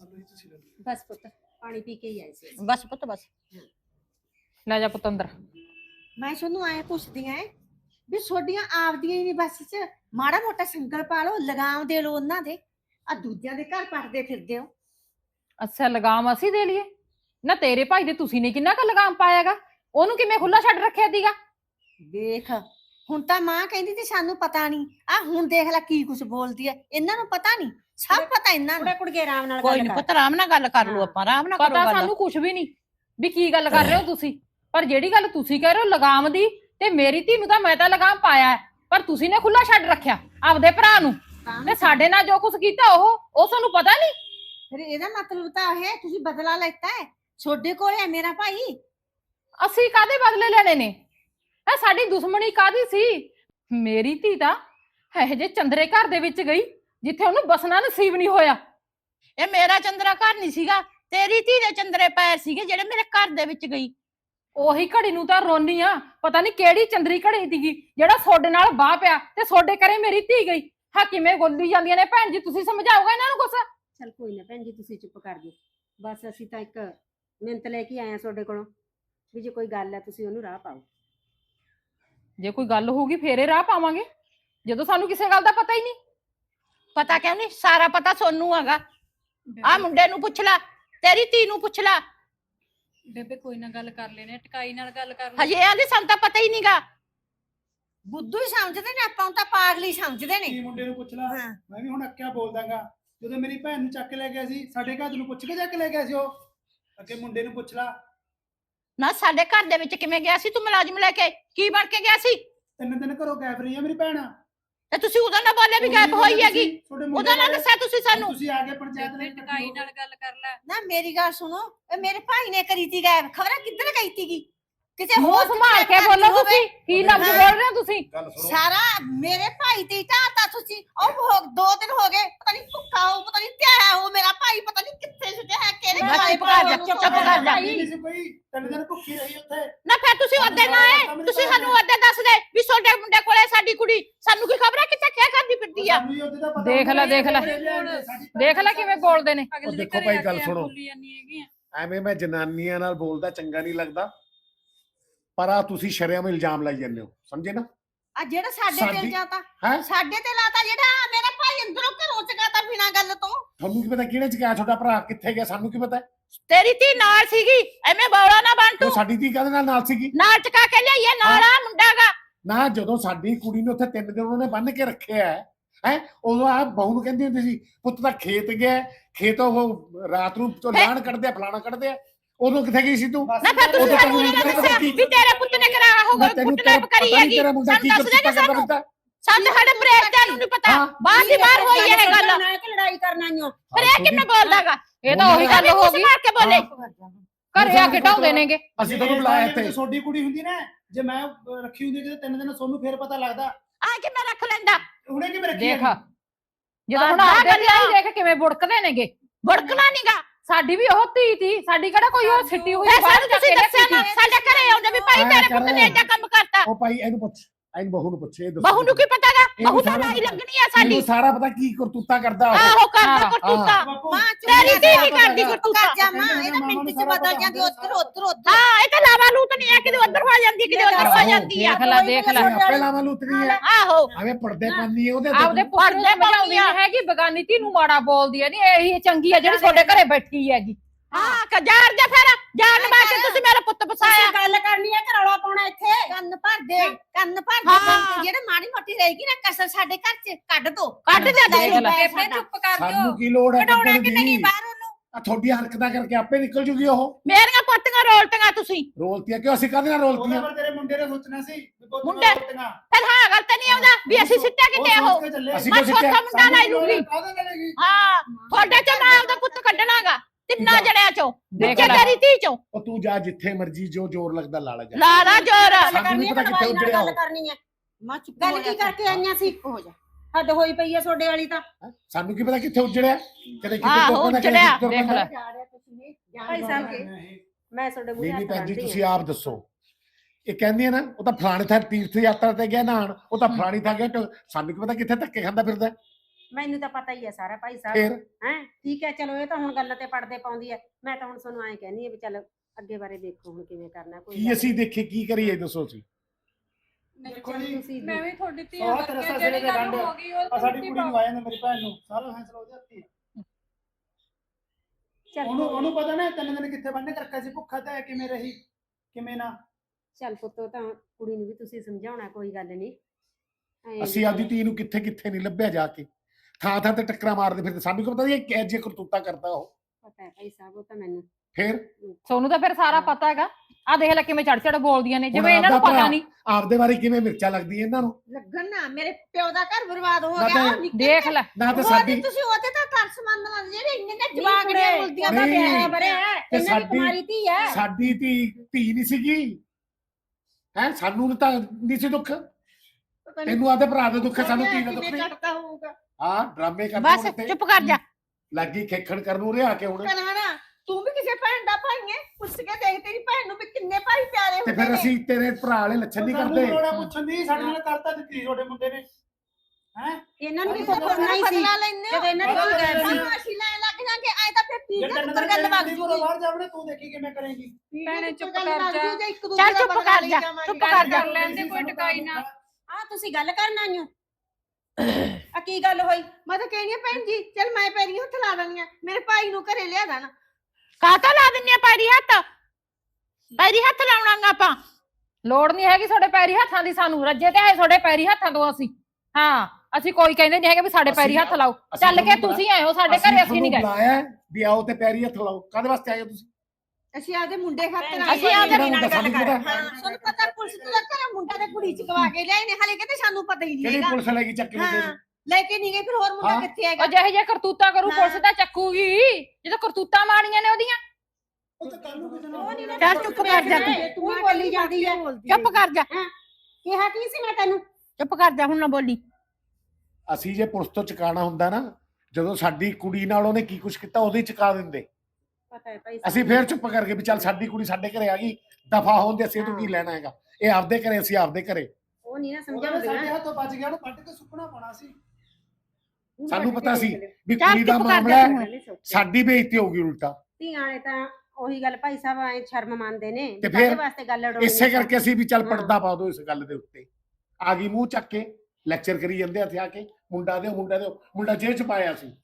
ਹਲੋ ਤੁਸੀਂ ਲੈ ਲਓ। ਬਸ ਪੁੱਤ ਪਾਣੀ ਪੀ ਕੇ ਹੀ ਆਏ ਸੀ। ਬਸ ਪੁੱਤ ਬਸ। ਲੈ ਜਾ ਪੁੱਤ ਅੰਦਰ। ਮੈਂ ਤੁਹਾਨੂੰ ਐ ਪੁੱਛਦੀ ਐ ਵੀ ਤੁਹਾਡੀਆਂ ਆਪਦੀਆਂ ਹੀ ਨਹੀਂ ਬਸ ਚ ਮਾੜਾ ਮੋਟਾ ਸੰਗਲ ਪਾ ਲਓ ਲਗਾਮ ਦੇ ਲਓ ਉਹਨਾਂ ਦੇ। ਆ ਦੂਜਿਆਂ ਦੇ ਘਰ ਪੜਦੇ ਫਿਰਦੇ ਹੋ। ਅੱਛਾ ਲਗਾਮ ਅਸੀਂ ਦੇ ਲਈਏ? ਨਾ ਤੇਰੇ ਭਾਈ ਦੇ ਤੁਸੀਂ ਨੇ ਕਿੰਨਾ ਕੁ ਲਗਾਮ ਪਾਇਆਗਾ? ਉਹਨੂੰ ਕਿਵੇਂ ਖੁੱਲਾ ਛੱਡ ਰੱਖਿਆ ਸੀਗਾ ਦੇਖ ਹੁਣ ਤਾਂ ਮਾਂ ਕਹਿੰਦੀ ਤੇ ਸਾਨੂੰ ਪਤਾ ਨਹੀਂ। ਆ ਹੁਣ ਦੇਖ ਲੈ ਕੀ ਕੁਝ ਬੋਲਦੀ ਐ। ਇਹਨਾਂ ਨੂੰ ਪਤਾ ਨਹੀਂ ਸਭ ਪਤਾ ਇਹਨਾਂ ਨੂੰ। ਕੁੜੇ ਆਰਾਮ ਨਾਲ ਕੋਈ ਨਹੀਂ ਪੁੱਤ ਆਰਾਮ ਨਾਲ ਗੱਲ ਕਰ ਲੂ ਆਪਾਂ ਆਰਾਮ ਨਾਲ ਕਰੋ ਪਤਾ ਗੱਲ। ਸਾਨੂੰ ਕੁਝ ਵੀ ਨਹੀਂ ਵੀ ਕੀ ਗੱਲ ਕਰ ਰਹੇ ਹੋ ਤੁਸੀਂ। ਪਰ ਜਿਹੜੀ ਗੱਲ ਤੁਸੀਂ ਕਹਿ ਰਹੇ ਹੋ ਲਗਾਮ ਦੀ ਤੇ ਮੇਰੀ ਧੀ ਨੂੰ ਤਾਂ ਮੈਂ ਤਾਂ ਲਗਾਮ ਪਾਇਆ ਹੈ, ਪਰ ਤੁਸੀਂ ਨੇ ਖੁੱਲਾ ਛੱਡ ਰੱਖਿਆ ਆਪਦੇ ਭਰਾ ਨੂੰ। ਤੇ ਸਾਡੇ ਨਾਲ ਜੋ ਕੁਝ ਕੀਤਾ ਉਹ ਉਹ ਤੁਹਾਨੂੰ ਪਤਾ ਨਹੀਂ ਫਿਰ ਇਹਦਾ ਮਤਲਬ ਤਾਂ ਇਹ ਤੁਸੀਂ ਬਦਲਾ ਲੈਤਾ ਹੈ। ਛੋਡੇ ਕੋਲ ਹੈ ਮੇਰਾ ਭਾਈ। ਅਸੀਂ ਕਾਦੇ ਬਦਲੇ ਲੈਣੇ ਨੇ? ਇਹ ਸਾਡੀ ਦੁਸ਼ਮਣੀ ਕਾਦੀ ਸੀ? ਮੇਰੀ ਧੀ ਤਾਂ ਇਹ ਜੇ ਚੰਦਰੇ ਘਰ ਦੇ ਵਿੱਚ ਗਈ। ਜਿੱਥੇ ਉਹਨੂੰ ਬਸਣਾ ਨਸੀਬ ਨਹੀਂ ਹੋਇਆ। ਇਹ ਮੇਰਾ ਚੰਦਰਾ ਘਰ ਨਹੀਂ ਸੀਗਾ ਤੇਰੀ ਧੀ ਦੇ ਚੰਦਰੇ ਪੈਰ ਸੀਗੇ ਜਿਹੜੇ ਮੇਰੇ ਘਰ ਦੇ ਵਿੱਚ ਗਈ। ਉਹੀ ਘੜੀ ਨੂੰ ਤਾਂ ਰੋਨੀ ਆ ਪਤਾ ਨਹੀਂ ਕਿਹੜੀ ਚੰਦਰੀ ਘੜੀ ਸੀਗੀ ਜਿਹੜਾ ਤੁਹਾਡੇ ਨਾਲ ਬਾਹ ਪਿਆ ਤੇ ਤੁਹਾਡੇ ਘਰੇ ਮੇਰੀ ਧੀ ਗਈ। ਹਾਂ ਕਿਵੇਂ ਗੋਲੀ ਜਾਂਦੀਆਂ ਨੇ ਭੈਣ ਜੀ ਤੁਸੀਂ ਸਮਝਾਓਗੇ ਇਹਨਾਂ ਨੂੰ ਕੁਛ? ਚਲ ਕੋਈ ਨਾ ਭੈਣ ਜੀ ਤੁਸੀਂ ਚੁੱਪ ਕਰ ਦਿਓ ਬਸ ਅਸੀਂ ਤਾਂ ਇੱਕ ਮਿੰਤ ਲੈ ਕੇ ਆਏ ਆ ਤੁਹਾਡੇ ਕੋਲੋਂ ਵੀ ਜੇ ਕੋਈ ਗੱਲ ਹੈ ਤੁਸੀਂ ਉਹਨੂੰ ਰਾਹ ਪਾਓ। ਜੇ ਕੋਈ ਗੱਲ ਹੋਊਗੀ ਫੇਰੇ ਰਾਹ ਪਾਵਾਂਗੇ। ਜਦੋਂ ਸਾਨੂੰ ਕਿਸੇ ਗੱਲ ਦਾ ਪਤਾ ਹੀ ਨਹੀਂ। ਪਤਾ ਕਿਉਂ ਨਹੀਂ ਸਾਰਾ ਪਤਾ ਸੋਨੂੰ ਹੈਗਾ। ਆ ਮੁੰਡੇ ਨੂੰ ਪੁੱਛ ਲੈ ਤੇਰੀ ਧੀ ਨੂੰ ਪੁੱਛ ਲੈ। ਬੇਬੇ ਕੋਈ ਨਾ ਗੱਲ ਕਰ ਲੈਨੇ ਟਕਾਈ ਨਾਲ ਗੱਲ ਕਰ ਹਜੇ ਆਂਦੇ ਸਾਨੂੰ ਤਾਂ ਪਤਾ ਹੀ ਨਹੀਂਗਾ। ਬੁੱਧੂ ਹੀ ਸਮਝਦੇ ਨੇ ਆਪਾਂ ਨੂੰ ਤਾਂ ਪਾਗਲ ਹੀ ਸਮਝਦੇ ਨੇ। ਕੀ ਮੁੰਡੇ ਨੂੰ ਪੁੱਛ ਲਾ ਹਾਂ। ਮੈਂ ਵੀ ਹੁਣ ਅੱਕਿਆ ਬੋਲਦਾਗਾ। ਜਦੋਂ ਮੇਰੀ ਭੈਣ ਨੂੰ ਚੱਕ ਕੇ ਲੈ ਗਿਆ ਸੀ ਸਾਡੇ ਘਰ ਨੂੰ ਪੁੱਛ ਕੇ ਚੱਕ ਲੈ ਗਿਆ ਸੀ ਉਹ। ਅੱਗੇ ਮੁੰਡੇ ਨੂੰ ਪੁੱਛ ਲਾ। ਨਾ ਸਾਡੇ ਘਰ ਦੇ ਵਿੱਚ ਕਿਵੇਂ ਗਿਆ ਸੀ ਤੂੰ ਮੁਲਾਜ਼ਮ ਲੈ ਕੇ ਕੀ ਬਣ ਕੇ ਗਿਆ ਸੀ? ਤਿੰਨ ਦਿਨ ਘਰੋਂ ਗਾਇਬ ਰਹੀ ਹੈ ਮੇਰੀ ਭੈਣ। ਤੇ ਤੁਸੀਂ ਉਦੋਂ ਨਾ ਬੋਲੇ ਵੀ ਗਾਇਬ ਹੋਈ ਹੈਗੀ। ਉਦੋਂ ਨਾ ਦੱਸਿਆ ਤੁਸੀਂ ਸਾਨੂੰ। ਤੁਸੀਂ ਆ ਕੇ ਪੰਚਾਇਤ ਨੇ ਟਕਾਈ ਨਾਲ ਗੱਲ ਕਰ ਲੈ। ਨਾ ਮੇਰੀ ਗੱਲ ਸੁਣੋ ਇਹ ਮੇਰੇ ਭਾਈ ਨੇ ਕਰੀ ਤੀ ਗਾਇਬ ਖਬਰਾਂ ਕਿੱਧਰ ਗਈ ਤੀਗੀ? ਕਿਤੇ ਮੂੰਹ ਹੋਰ ਸੰਭਾਲ ਕੇ ਬੋਲੋ। ਤੁਸੀਂ ਕੀ ਲਫ਼ਜ਼। ਬੋਲ ਰਹੇ ਹੋ ਤੁਸੀਂ ਗੱਲ ਸੁਣੋ ਸਾਰਾ ਮੇਰੇ ਭਾਈ ਤੇ ਢਾਤਾ ਤੁਸੀਂ ਉਹ ਹੋ ਦੋ ਦਿਨ ਹੋ ਗਏ ਪਤਾ ਨਹੀਂ ਭੁੱਖਾ ਹੋ ਪਤਾ ਨਹੀਂ ਧਿਆਇਆ ਹੋ ਮੇਰਾ ਭਾਈ ਪਤਾ ਨਹੀਂ ਕਿੱਥੇ ਸੁੱਟਿਆ ਹੈ ਕਿਹੜੇ ਬਸ ਭਾਈ ਚੁੱਪ ਕਰ ਜਾ, ਚੁੱਪ ਕਰ ਜਾ। ਸੀ ਤਿੰਨ ਦਿਨ ਭੁੱਖੀ ਰਹੀ ਉੱਥੇ ਨਾ ਫਿਰ ਤੁਸੀਂ ਉਹਦੇ ਨਾ ਆਏ ਤੁਸੀਂ ਸਾਨੂੰ ਉਹਦੇ ਦੱਸ ਦੇ ਵੀ ਤੁਹਾਡੇ ਮੁੰਡੇ ਕੋਲੇ ਸਾਡੀ ਕੁੜੀ ਸਾਨੂੰ ਕੀ ਖਬਰ ਹੈ ਕਿੱਥੇ ਕੀ ਕਰਦੀ ਫਿਰਦੀ ਆ ਸਾਨੂੰ ਵੀ ਉਹਦੇ ਦਾ ਪਤਾ ਦੇਖ ਲੈ, ਦੇਖ ਲੈ। ਦੇਖ ਲੈ ਕਿਵੇਂ ਬੋਲਦੇ ਨੇ ਦੇਖੋ ਭਾਈ ਗੱਲ ਸੁਣੋ। ਐਵੇਂ ਮੈਂ ਜਨਾਨੀਆਂ ਨਾਲ ਬੋਲਦਾ ਚੰਗਾ ਨਹੀਂ ਲੱਗਦਾ ਪਰ ਆ ਤੁਸੀਂ ਸ਼ਰੇਆਮ ਇਲਜ਼ਾਮ ਲਾਈ ਜਾਂਦੇ ਹੋ ਸਮਝੇ ਨਾ? ਆ ਜਿਹੜਾ ਸਾਡੇ ਤੇ ਸਾਡੀ- ਜਾਤਾ ਹੈਂ? ਸਾਡੇ ਤੇ ਲਾਤਾ ਜਿਹੜਾ ਮੇਰਾ ਭਾਈ ਅੰਦਰੋਂ ਘਰੋਂ ਚਗਾਤਾ ਬਿਨਾ ਗੱਲ ਤੋਂ। ਤੁਹਾਨੂੰ ਕੀ ਪਤਾ ਕਿਹੜੇ ਚ ਗਿਆ ਤੁਹਾਡਾ ਭਰਾ ਕਿੱਥੇ ਗਿਆ ਸਾਨੂੰ ਕੀ ਪਤਾ? ਤੇਰੀ ਧੀ ਨਾਲ ਸੀਗੀ ਐਵੇਂ ਬੌਲਾ ਨਾ ਬਣ ਉਹ ਤੂੰ ਸਾਡੀ ਧੀ ਕਾਹਦੇ ਨਾਲ ਨਾਲ ਸੀਗੀ? ਨਾਲ ਚਕਾ ਕੇ ਲਿਆਈਏ ਨਾਲ ਆ ਮੁੰਡਾਗਾ। ਨਾ ਜਦੋਂ ਸਾਡੀ ਕੁੜੀ ਨੂੰ ਉੱਥੇ ਤਿੰਨ ਦਿਨ ਉਹਨੇ ਬੰਨ ਕੇ ਰੱਖਿਆ ਹੈ ਹੈ ਉਦੋਂ ਆ ਬਹੂ ਨੂੰ ਕਹਿੰਦੀ ਹੁੰਦੀ ਸੀ ਪੁੱਤ ਤਾਂ ਖੇਤ ਗਿਆ ਹੈ, ਖੇਤੋਂ ਉਹ ਰਾਤ ਨੂੰ ਤੋਂ ਲਾਣ ਕੱਢਦੇ ਆ ਫਲਾਣਾ ਕੱਢਦੇ ਆ। ਉਦੋਂ ਕਿੱਥੇ ਗਈ ਸੀ ਤੂੰ? ਨਾ ਫਿਰ ਤੁਸੀਂ ਤਾਂ ਸਾਨੂੰ ਤੈਨੂੰ ਇਹ ਪਤਾ ਦੱਸਿਆ ਕੀ- ਵੀ ਤੇਰੇ ਪੁੱਤ ਨੇ ਕਰਾਇਆ ਹੋਊਗਾ ਕੁੱਟਣਾ ਪਤਾ ਕਰੀ ਨਹੀਂ ਹੈਗੀ। ਤੇਰਾ ਮੁੰਡਾ ਕੀ ਸਾਨੂੰ ਦੱਸ ਦੇ ਕਰਦਾ ਨਾ ਸਾਨੂੰ। ਸਾਨੂੰ ਸਾਡੇ ਪ੍ਰੇਸ਼ਤਾਂ ਨੂੰ ਨਹੀਂ ਪਤਾ। ਬਾਹਰ ਦੀ ਬਾਹਰ ਹੋਈ ਇਹ ਗੱਲ। ਨਾ ਕਿ ਲੜਾਈ ਕਰਨਾ ਈਓ ਫਿਰ ਇਹ ਕਿਵੇਂ ਬੋਲਦਾਗਾ? ਇਹ ਤਾਂ ਉਹੀ ਗੱਲ ਹੋ ਗਈ। ਮਾਰ ਕੇ ਬੋਲੇ। ਘਰੇ ਆ ਕੇ ਢਾਉਂਦੇ ਨੇਗੇ। ਅਸੀਂ ਤੁਹਾਨੂੰ ਬੁਲਾਇਆ ਇੱਥੇ। ਛੋਟੀ ਕੁੜੀ ਹੁੰਦੀ ਨਾ ਜੇ ਮੈਂ ਰੱਖੀ ਹੁੰਦੀ ਕਿਤੇ ਤਿੰਨ ਦਿਨ ਸੋਨੂੰ ਫੇਰ ਪਤਾ ਲੱਗਦਾ। ਆ ਕੇ ਮੈਂ ਰੱਖ ਲੈਂਦਾ। ਉਹਨੇ ਕਿਵੇਂ ਰੱਖੀ ਦੇਖ? ਜਦੋਂ? ਹੁਣ ਗੱਲਾਂ। ਨਹੀਂ ਦੇਖ ਕਿਵੇਂ ਬੁੜਕਦੇ ਨੇਗੇ। ਬੜਕਣਾ ਨਹੀਂਗਾ ਸਾਡੀ ਵੀ ਉਹ ਧੀ ਤੀ ਸਾਡੀ ਕਿਹੜਾ ਕੋਈ ਉਹ ਸਿੱਟੀ ਹੋਈ ਬਾਹਰ ਜਾ ਤੁਸੀਂ ਕੇ ਦੱਸਿਆ ਨਾ ਰੱਖੀ ਸਾਡੇ ਘਰੇ ਆਉਂਦੇ ਵੀ ਭਾਈ ਤੇਰੇ ਪੁੱਤ ਨੇ ਏਡਾ ਕੰਮ ਕਰਤਾ। ਉਹ ਭਾਈ ਇਹਨੂੰ ਪੁੱਛ। ਇਹਨੂੰ ਬਹੂ ਨੂੰ ਪੁੱਛ ਇਹ ਦੱਸੋ ਬਹੂ ਨੂੰ ਕੀ ਪਤਾਗਾ? ਬਹੂ ਤਾਂ ਨਹੀਂ ਪਤਾ। ਲੱਗਣੀ ਆ ਸਾਡੀ। ਇਹਨੂੰ ਸਾਰਾ ਪਤਾ ਕੀ ਕਰਤੂਤਾ ਕਰਦਾ ਉਹ। ਆਹੋ ਕਰਦਾ ਹਾਂ, ਕਰਤੂਤਾ। ਮਾਂ ਤੇਰੀ ਧੀ ਨਹੀਂ ਕਰਦੀ ਕਰ ਕਰਤੂਤਾ? ਕਰ ਜਾ ਮਾਂ ਮਾਮਾ ਨੂੰ ਮਿੰਟ ਚ ਬਦਲ ਜਾਂਦੀ ਉੱਧਰ ਉੱਧਰ ਉੱਧਰ। ਹਾਂ ਇਹ ਤਾਂ ਲਾਵਾ ਲੂਤ ਨਹੀਂ ਹੈ ਕਿਤੇ ਉੱਧਰ ਹੋ ਜਾਂਦੀ ਕਿਤੇ ਉੱਧਰ ਹੋ ਜਾਂਦੀ ਆ। ਦੇਖ ਲੈ ਦੇਖ ਲੈ। ਇਹ ਆਪੇ ਲਾਵਾਂ ਲੁੱਟਣੀ ਹੈ ਆਹੋ। ਐਵੇਂ ਪਰਦੇ ਪਾਉਂਦੀ ਹੈ ਉਹਦੇ ਆਪਦੇ ਤੇ ਪਰਦੇ ਪਾਉਂਦੀਆਂ। ਨਹੀਂ ਹੈਗੀ ਬਗਾਨੀ ਧੀ ਨੂੰ ਮਾੜਾ ਬੋਲਦੀ ਹੈ ਨਹੀਂ ਇਹੀ ਚੰਗੀ ਹੈ ਜਿਹੜੀ ਤੁਹਾਡੇ ਘਰੇ ਬੈਠੀ ਹੈਗੀ। ਹਾਂ ਕਜਾਰ ਜਾ ਫਿਰ। ਜਾਨ ਬਾ ਕੇ ਤੁਸੀਂ ਮੇਰਾ ਪੁੱਤ ਬਸਾਇਆ ਤੁਸੀਂ ਗੱਲ ਕਰਨੀ ਹੈ ਕਿ ਰੌਲਾ ਪਾਉਣਾ ਇੱਥੇ ਕੰਨ ਭਰ ਦੇ ਕੰਨ ਭਰ ਦੇ ਹਾਂ। ਕੰਨ ਜਿਹੜੇ ਮਾੜੀ ਮੋਟੀ ਕਸਰ ਸਾਡੇ ਘਰ ਚ ਕੱਢ ਦੋ। ਕੱਢ ਦੇ ਦੇਖ ਲੈ। ਬੇਬੇ ਚੁੱਪ ਕਰ ਸਾਨੂੰ ਦਿਓ ਕੀ ਲੋੜ ਹੈ ਕਢਾਉਣਾ ਕੱਢਣ ਕਿ ਨਹੀਂ ਦੀ ਬਾਹਰ ਉਹਨੂੰ? ਆ ਤੁਹਾਡੀਆਂ ਹਰਕਤਾਂ ਕਰਕੇ ਆਪੇ ਨਿਕਲ ਜੂਗੀ ਉਹ। ਮੇਰੀਆਂ ਪੱਟੀਆਂ ਰੋਲਟੀਆਂ ਤੁਸੀਂ। ਰੋਲਤੀਆਂ ਕਿਉਂ? ਅਸੀਂ ਕਾਹਦੇ ਨਾਲ ਉਹਦਾ ਰੋਲਤੀਆਂ ਪਰ ਤੇਰੇ ਮੁੰਡੇ ਨੇ ਸੋਚਣਾ ਸੀ ਮੁੰਡੇ-। ਫਿਰ ਹਾਂ ਗੱਲ ਤਾਂ ਨਹੀਂ ਆਉਂਦਾ ਵੀ ਅਸੀਂ ਸਿੱਟਿਆ ਕਿਤੇ ਉਹ। ਅਸੀਂ ਮੈਂ ਕਿਉਂ ਸਿੱਟਿਆ? ਛੋਟਾ ਮੁੰਡਾ ਲੈ ਲੂੰਗੀ? ਹਾਂ ਤੁਹਾਡੇ ਚੋਂ ਮੈਂ ਉਹਦਾ ਪੁੱਤ ਕੱਢਣਾਗਾ। ਤਿੰਨਾ। ਜਣਿਆਂ ਚੋਂ ਦੇਖ ਵਿੱਚੇ ਲੈ। ਤੇਰੀ ਧੀ ਚੋਂ। ਉਹ ਤੂੰ ਜਾ ਜਿੱਥੇ ਮਰਜ਼ੀ ਜੋ ਜ਼ੋਰ ਲੱਗਦਾ ਲਾ ਲੈ ਜਾ। ਲਾਲਾ ਜੋਰ। ਸਾਨੂੰ ਕਰਨੀ ਨੀ ਹੈ ਪਤਾ ਕਿੱਥੇ ਉੱਜੜਿਆ ਗੱਲ ਉਹ। ਕਰਨੀ ਹੈ। ਮਾਂ ਚੁੱਪ ਗੱਲ ਕੀ ਕਰਕੇ ਆਈਆਂ ਸੀ? ਹੋ ਜਾ। ਹੱਦ ਹੋਈ ਪਈ ਹੈ ਤੁਹਾਡੇ ਵਾਲੀ ਤਾਂ? ਸਾਨੂੰ ਕੀ ਪਤਾ ਕਿੱਥੇ ਉੱਜੜਿਆ? ਕਦੇ ਕਿਤੇ ਆਹੋ, ਪੈਂਦਾ, ਕਦੇ ਉੱਜੜਿਆ, ਕਿਤੇ ਤੁਰ ਦੇਖ ਲੈ। ਪੈਂਦਾ। ਜਾ ਰਿਹਾ ਤੁਸੀਂ ਨੇ ਭਾਈ ਸਾਹਿਬ ਕੇ ਨਹੀਂ, ਮੈਂ ਤੁਹਾਡੇ ਨਹੀਂ ਨਹੀਂ ਭੈਣ ਜੀ ਤੁਸੀਂ। ਆਪ ਦੱਸੋ। ਇਹ ਕਹਿੰਦੀ ਹੈ ਨਾ ਉਹ ਤਾਂ ਫਲਾਣੇ ਥਾਂ ਤੀਰਥ ਯਾਤਰਾ ਤੇ ਗਿਆ ਨਾਣ ਉਹ ਤਾਂ ਫਲਾਣੀ ਥਾਂ ਗਿਆ ਟ- ਸਾਨੂੰ ਕੀ ਪਤਾ ਕਿੱਥੇ ਧੱਕੇ ਖਾਂਦਾ ਫਿਰਦਾ। ਮੈਨੂੰ ਤਾਂ ਪਤਾ ਹੀ ਹੈ ਸਾਰਾ ਭਾਈ ਸਾਹਿਬ। ਫੇਰ? ਹੈ? ਠੀਕ ਹੈ ਚਲੋ ਇਹ ਤਾਂ ਹੁਣ ਗੱਲ ਤੇ ਪੜਦੇ ਪਾਉਂਦੀ ਹੈ ਮੈਂ ਤਾਂ ਹੁਣ ਤੁਹਾਨੂੰ ਐਂ ਕਹਿੰਦੀ ਹਾਂ ਵੀ ਚੱਲ ਅੱਗੇ ਬਾਰੇ ਦੇਖੋ ਹੁਣ ਕਿਵੇਂ ਕਰਨਾ ਕੋਈ ਕੀ ਗੱਲ ਅਸੀਂ। ਦੇਖੇ ਕੀ ਕਰੀਏ ਦੱਸੋ ਅਸੀਂ ਦੇਖੋ ਜੀ, ਮੈਂ ਵੀ ਤੁਹਾਡੀ ਧੀ ਜਿਹੜੀ ਗੱਲ। ਹੋ ਗਈ ਉਹ ਆ ਸਾਡੀ ਤੁਸੀਂ ਕੁੜੀ ਨੂੰ ਆਇਆ ਨੇ ਮੇਰੀ ਭੈਣ ਨੂੰ। ਸਾਰਾ ਫੈਸਲਾ ਉਹਦੇ ਹੱਥੀ ਹੈ ਚੱਲ ਉਹਨੂੰ ਉਹਨੂੰ ਪਤਾ ਨਾ ਤਿੰਨ ਦਿਨ ਕਿੱਥੇ ਬੰਨੇ ਕੇ ਰੱਖਿਆ ਸੀ ਭੁੱਖਾ ਤੇ ਕਿਵੇਂ ਰਹੀ ਕਿਵੇਂ ਨਾ। ਚੱਲ ਪੁੱਤ ਉਹ ਤਾਂ ਕੁੜੀ ਨੂੰ ਵੀ ਤੁਸੀਂ ਸਮਝਾਉਣਾ ਕੋਈ ਗੱਲ ਨਹੀਂ ਐਂ ਅਸੀਂ ਆਪਦੀ ਧੀ ਨੂੰ ਕਿੱਥੇ ਕਿੱਥੇ ਨਹੀਂ ਲੱਭਿਆ ਜਾ ਕੇ। ਥਾਂ ਥਾਂ ਤੇ ਟੱਕਰਾਂ ਮਾਰਦੇ ਫਿਰਦੇ। ਸਾਨੂੰ ਕੀ ਪਤਾ ਸੀ ਇਹ ਕਿਹ ਜੇ ਕਰਤੂਤਾ ਕਰਦਾ ਉਹ। ਪਤਾ ਹੈ ਭਾਈ ਸਾਹਿਬ ਉਹ ਤਾਂ ਮੈਨੂੰ ਫਿਰ? ਸੋਨੂੰ ਤਾਂ ਫਿਰ ਸਾਰਾ ਪਤਾ ਹੈਗਾ। ਆ ਦੇਖ ਲੈ ਕਿਵੇਂ ਚੜ ਚੜ ਬੋਲਦੀਆਂ ਨੇ ਜਿਵੇਂ ਇਹਨਾਂ ਨੂੰ ਆਪਦਾ ਪਤਾ ਭਰਾ- ਨਹੀਂ। ਆਪਦੇ ਬਾਰੇ ਕਿਵੇਂ ਮਿਰਚਾਂ ਲੱਗਦੀ ਇਹਨਾਂ ਨੂੰ? ਲੱਗਣ ਨਾ ਮੇਰੇ ਪਿਓ ਦਾ ਘਰ ਬਰਬਾਦ ਹੋ ਨਾ ਗਿਆ ਤਾਂ- ਉਹ ਨਿੱਕੇ ਦੇਖ ਲੈ। ਨਾ ਤੇ ਉਹਦੇ ਸਾਡੀ ਤੁਸੀਂ ਉਹਦੇ ਤਾਂ ਤਰਸ ਮੰਨ ਜਿਹੜੇ ਇੰਨੇ ਨੇ ਜਵਾਕ ਕੁੜੇ, ਨੇ ਮੁਲਦੀਆਂ ਦਾ ਨਹੀਂ। ਬਰੇ ਹੈ ਤੇ ਇਹਨਾਂ ਦੀ ਸਾਡੀ- ਕੁਮਾਰੀ ਧੀ ਹੈ। ਸਾਡੀ ਧੀ ਧੀ ਨਹੀਂ ਸੀਗੀ। ਹੈ ਸਾਨੂੰ ਤਾਂ ਨਹੀਂ ਸੀ ਦੁੱਖ। ਪਤਾ ਨੀ ਤੈਨੂੰ ਆਦੇ ਭਰਾ ਦਾ ਦੁੱਖ ਹੈ ਸਾਨੂੰ ਧੀ ਦਾ ਦੁੱਖ ਕਿਵੇਂ ਨਹੀਂ। ਕੱਟਦਾ ਹੋਊਗਾ? ਹਾਂ ਡਰਾਮੇ ਕਰਦੇ ਬਸ ਹੁਣ ਤੇ। ਚੁੱਪ ਕਰ ਜਾ। ਲੱਗੀ ਖੇਖਣ ਕਰਨ ਨੂੰ ਰਿਆ ਕੇ ਹੁਣ? ਕਨਾਣਾ ਤੂੰ ਵੀ ਕਿਸੇ ਭੈਣ ਦਾ ਭਾਈ ਹੈ ਪੁੱਛ ਕੇ ਦੇਖ ਤੇਰੀ ਭੈਣ ਨੂੰ ਵੀ ਕਿੰਨੇ ਭਾਈ ਪਿਆਰੇ ਤੇ ਹੁੰਦੇ ਫਿਰ ਨੇ। ਅਸੀਂ ਤੇਰੇ ਭਰਾ ਵਾਲੇ ਲੱਛਣ ਨਹੀਂ ਸਾਨੂੰ ਕਰਦੇ। ਲੋੜ ਆ ਪੁੱਛਣ ਦੀ ਸਾਡੇ ਨਾਲ ਕਰਤਾ ਦਿੱਤੀ ਤੁਹਾਡੇ ਮੁੰਡੇ ਨੇ। ਹੈ? ਇਹਨਾਂ ਨੂੰ ਵੀ ਤਾਂ ਕਰਨਾ ਹੀ ਸੀ। ਜਦੋਂ ਇਹਨਾਂ ਦੀ ਕੋਈ ਗੱਲ ਲੈਂਦੇ ਸੀ। ਅਸੀਂ ਲੈਣ ਲੱਗ ਜਾਾਂਗੇ ਐ ਤਾਂ ਫਿਰ ਪੀ ਜੇ ਕੇ ਤੈਨੂੰ ਉੱਪਰ ਗੱਲ ਵਗ ਜੂਗੀ। ਬਾਹਰ ਜਾਵੜੇ ਤੂੰ ਦੇਖੀ ਕਿਵੇਂ ਕਰੇਗੀ। ਭੈਣੇ ਚੁੱਪ ਕਰ ਜਾ। ਚੱਲ ਦਾ ਚੁੱਪ ਕਰ ਜਾ। ਚੁੱਪ ਕਰ ਜਾ। ਕਰ ਲੈਂਦੇ ਕੋਈ ਟਿਕਾਈ ਨਾ। ਆ ਤੁਸੀਂ ਗੱਲ ਕਰਨ ਆਇਓ ਆ ਕੀ ਗੱਲ ਹੋਈ? ਮੈਂ ਤਾਂ ਕਹਿੰਦੀ ਹਾਂ ਭੈਣ ਜੀ ਚੱਲ ਮੈਂ ਪੈਰੀ ਹੱਥ ਲਾ ਦਣੀ ਆ। ਮੇਰੇ ਭਾਈ ਨੂੰ ਘਰੇ ਲਿਆ ਦੇਣਾ ਕਾਹਤੋਂ ਲਾ ਦਿੰਨੀ ਆ ਪੈਰੀ ਹੱਥ? ਪੈਰੀ ਹੱਥ ਲਾਉਣਾਗਾ ਆਪਾਂ। ਲੋੜ ਨਹੀਂ ਹੈਗੀ ਤੁਹਾਡੇ ਪੈਰੀ ਹੱਥਾਂ ਦੀ ਸਾਨੂੰ। ਰੱਜੇ ਤੇ ਹੈ ਤੁਹਾਡੇ ਪੈਰੀ ਹੱਥਾਂ ਤੋਂ ਅਸੀਂ। ਹਾਂ ਅਸੀਂ ਕੋਈ ਕਹਿੰਦੇ ਨਹੀਂ ਹੈਗੇ ਵੀ ਸਾਡੇ ਪੈਰੀ ਹੱਥ ਲਾਓ। ਅਸੀਂ ਚੱਲ ਕੇ ਤੁਹਾਨੂੰ ਤੁਸੀਂ ਆਏ ਹੋ ਸਾਡੇ ਘਰੇ ਅਸੀਂ ਨਹੀਂ ਗਏ। ਤੁਹਾਨੂੰ ਬੁਲਾਇਆ ਹੈ ਵੀ ਆਓ ਤੇ ਪੈਰੀ ਹੱਥ ਲਾਓ। ਕਾਹਦੇ ਵਾਸਤੇ ਆਏ ਹੋ ਤੁਸੀਂ? ਅਸੀਂ ਆਪਦੇ ਮੁੰਡੇ ਖਾਤਰ ਭੈਣ ਅਸੀਂ ਆਪਦੇ ਸਾਨੂੰ ਕਰ ਪਤਾ। ਹਾਂ ਸਾਨੂੰ ਪਤਾ ਪੁਲਿਸ ਤੋਂ ਘਰ ਮੁੰਡਾ ਤੇ ਕੁੜੀ ਚ ਗਵਾ ਕੇ ਲਿਆਏ ਨੇ ਹਲੇ ਕਹਿੰਦੇ ਸਾਨੂੰ ਪਤਾ ਹੀ ਨਹੀਂ ਕਿਹੜੀ ਹੈਗਾ। ਪੁਲਿਸ ਲੈ ਗਈ ਚੱਕ ਕੇ ਮੁੰਡੇ ਹਾਂ ਨੂੰ? ਲੈ ਕੇ ਨਹੀਂ ਗਏ ਫਿਰ ਹੋਰ ਮੁੰਡਾ ਹਾਂ। ਕਿੱਥੇ ਹੈਗਾ? ਉਹ ਜਿਹੇ ਜੇ ਕਰਤੂਤਾ ਕਰੂ ਹਾਂ। ਪੁਲਿਸ ਤਾਂ ਚੱਕੂਗੀ। ਜਦੋਂ ਕਰਤੂਤਾਂ ਮਾੜੀਆਂ ਨੇ ਉਹਦੀਆਂ। ਉਹ ਤਾਂ ਕੱਲ ਨੂੰ ਕਿਸੇ ਉਹ ਨੀ ਨਾਲ ਨਾ ਚੱਲ ਚੁੱਪ ਕਰ ਜਾ ਤੂੰ ਤੂੰ ਹੀ ਬੋਲੀ ਜਾਂਦੀ ਹੈ ਚੁੱਪ ਕਰ ਜਾ। ਕਿਹਾ ਕੀ ਸੀ ਮੈਂ ਤੈਨੂੰ? ਚੁੱਪ ਕਰ ਜਾ ਹੁਣ ਨਾ ਬੋਲੀ। ਅਸੀਂ ਜੇ ਪੁਲਿਸ ਤੋਂ ਚੁਕਾਣਾ ਹੁੰਦਾ ਨਾ ਜਦੋਂ ਸਾਡੀ ਕੁੜੀ ਨਾਲ ਉਹਨੇ ਕੀ ਕੁਛ ਕੀਤਾ ਉਹਦੇ ਚੁਕਾ ਦਿੰਦੇ। ਪਤਾ ਹੈ ਭਾਈ ਅਸੀਂ ਫੇਰ ਚੁੱਪ ਕਰਕੇ ਵੀ ਚੱਲ ਸਾਡੀ ਕੁੜੀ ਸਾਡੇ ਘਰੇ ਆ ਗਈ ਦਫਾ ਹੋਣ ਦੇ ਅਸੀਂ ਤੂੰ ਕੀ ਲੈਣਾ ਹੈਗਾ? ਇਹ ਆਪਦੇ ਘਰੇ ਅਸੀਂ ਆਪਦੇ ਘਰੇ। ਉਹ ਨਹੀਂ ਨਾ ਸਮਝਾਉਂਦੇ ਸਾਡੇ ਹੱਥੋਂ ਬਚ ਗਿਆ ਉਹਨੂੰ ਕੱਢ ਕੇ ਸੁੱਕਣਾ ਪਾਉਣਾ ਸੀ। ਸਾਨੂੰ ਪਤਾ ਸੀ ਵੀ ਕੁੜੀ ਦਾ ਮਾਮਲਾ ਹੈ, ਸਾਡੀ ਬੇਇੱਜ਼ਤੀ ਹੋਊਗੀ ਉਲਟਾ। ਧੀਆਂ ਵਾਲੇ ਤਾਂ ਉਹੀ ਗੱਲ ਭਾਈ ਸਾਹਿਬ ਐ ਸ਼ਰਮ ਮੰਨਦੇ ਨੇ ਤੇ ਫਿਰ ਵਾਸਤੇ ਗੱਲ ਲੜਾਉਣੀ ਇਸੇ? ਕਰਕੇ ਅਸੀਂ ਵੀ ਚੱਲ ਹਾਂ। ਪਰਦਾ ਪਾ ਦੋ ਇਸ ਗੱਲ ਦੇ ਉੱਤੇ। ਆ ਗਈ ਮੂੰਹ ਚੱਕ ਕੇ ਲੈਕਚਰ ਕਰੀ ਜਾਂਦੇ ਇੱਥੇ ਆ ਕੇ। ਮੁੰਡਾ ਦਿਓ ਮੁੰਡਾ ਦਿਓ। ਮੁੰਡਾ ਜੇਲ੍ਹ ਚ ਪਾਇਆ ਸੀ।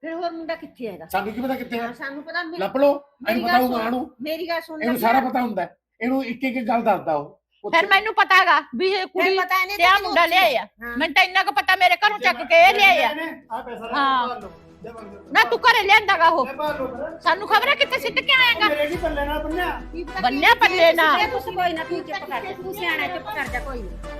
ਫਿਰ ਹੋਰ ਮੁੰਡਾ ਕਿੱਥੇ ਹੈਗਾ? ਸਾਨੂੰ ਕੀ ਪਤਾ ਕਿੱਥੇ ਹੈ? ਸਾਨੂੰ ਪਤਾ। ਲੱਭ ਮੇਰੀ ਇਹਨੂੰ ਪਤਾ। ਮਾਂ ਨੂੰ ਮੇਰੀ ਗੱਲ ਸੁਣ ਇਹਨੂੰ ਲੈ ਸਾਰਾ ਪਤਾ ਹੁੰਦਾ। ਹੈ। ਇਹਨੂੰ ਇੱਕ ਇੱਕ ਗੱਲ ਦੱਸਦਾ ਉਹ। ਫਿਰ ਮੈਨੂੰ ਪਤਾ ਹੈਗਾ ਵੀ ਇਹ ਕੁੜੀ ਪਤਾ ਇਹਨੇ ਤੇ ਆ ਮੁੰਡਾ ਲਿਆਏ ਆ। ਹਾਂ। ਮੈਨੂੰ ਤਾਂ ਇੰਨਾ ਕੁ ਪਤਾ ਮੇਰੇ ਘਰੋਂ ਚੱਕ ਕੇ ਇਹ ਲਿਆਏ ਆ ਆ ਪੈਸਾ ਲੈ ਹਾਂ। ਨਾ ਤੂੰ ਘਰੇ ਲਿਆਂਦਾਗਾ ਉਹ। ਸਾਨੂੰ ਖਬਰ ਹੈ ਕਿੱਥੇ ਸਿੱਟ ਕੇ ਆਏਗਾ? ਮੇਰੇ ਕੀ ਪੱਲੇ ਨਾਲ ਬੰਨਿਆ। ਪੱਲੇ ਨਾ ਇਹ ਤੁਸੀਂ ਕੋਈ ਨਾ ਤੂੰ ਚੁੱਪ ਕਰ ਜਾ ਤੂੰ ਸਿਆਣਾ ਚੁੱਪ ਕਰ ਜਾ ਕੋਈ। ਨਾ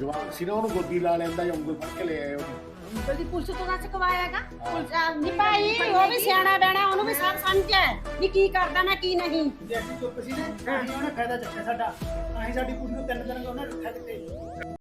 ਜਵਾਕ ਸੀ ਨਾ ਉਹਨੂੰ ਗੋਦੀ ਲਾ ਲੈਂਦਾ ਜਾਂ ਉਂਗਲ ਫੜ ਕੇ ਲੈ ਆਇਆ ਉਹਨੂੰ। ਬਲਦੀ ਪੁਲਿਸ ਤੋਂ ਨਾ ਚਕਵਾਇਆਗਾ ਪੁਲਿਸ ਆ ਨੀ ਭਾਈ ਉਹ ਵੀ ਸਿਆਣਾ ਬੈਣਾ ਉਹਨੂੰ ਵੀ ਸਭ ਸਮਝ ਹੈ। ਵੀ ਕੀ ਕਰਦਾ ਮੈਂ ਕੀ ਨਹੀਂ। ਜੇ ਅਸੀਂ ਚੁੱਪ ਸੀ ਨਾ ਅਸੀਂ ਉਹਨੇ ਫਾਇਦਾ ਚੱਕਿਆ ਸਾਡਾ। ਅਸੀਂ ਸਾਡੀ ਕੁੜੀ ਨੂੰ ਤਿੰਨ ਦਿਨ ਉਹਨੇ ਰੱਖਿਆ ਕਿਤੇ।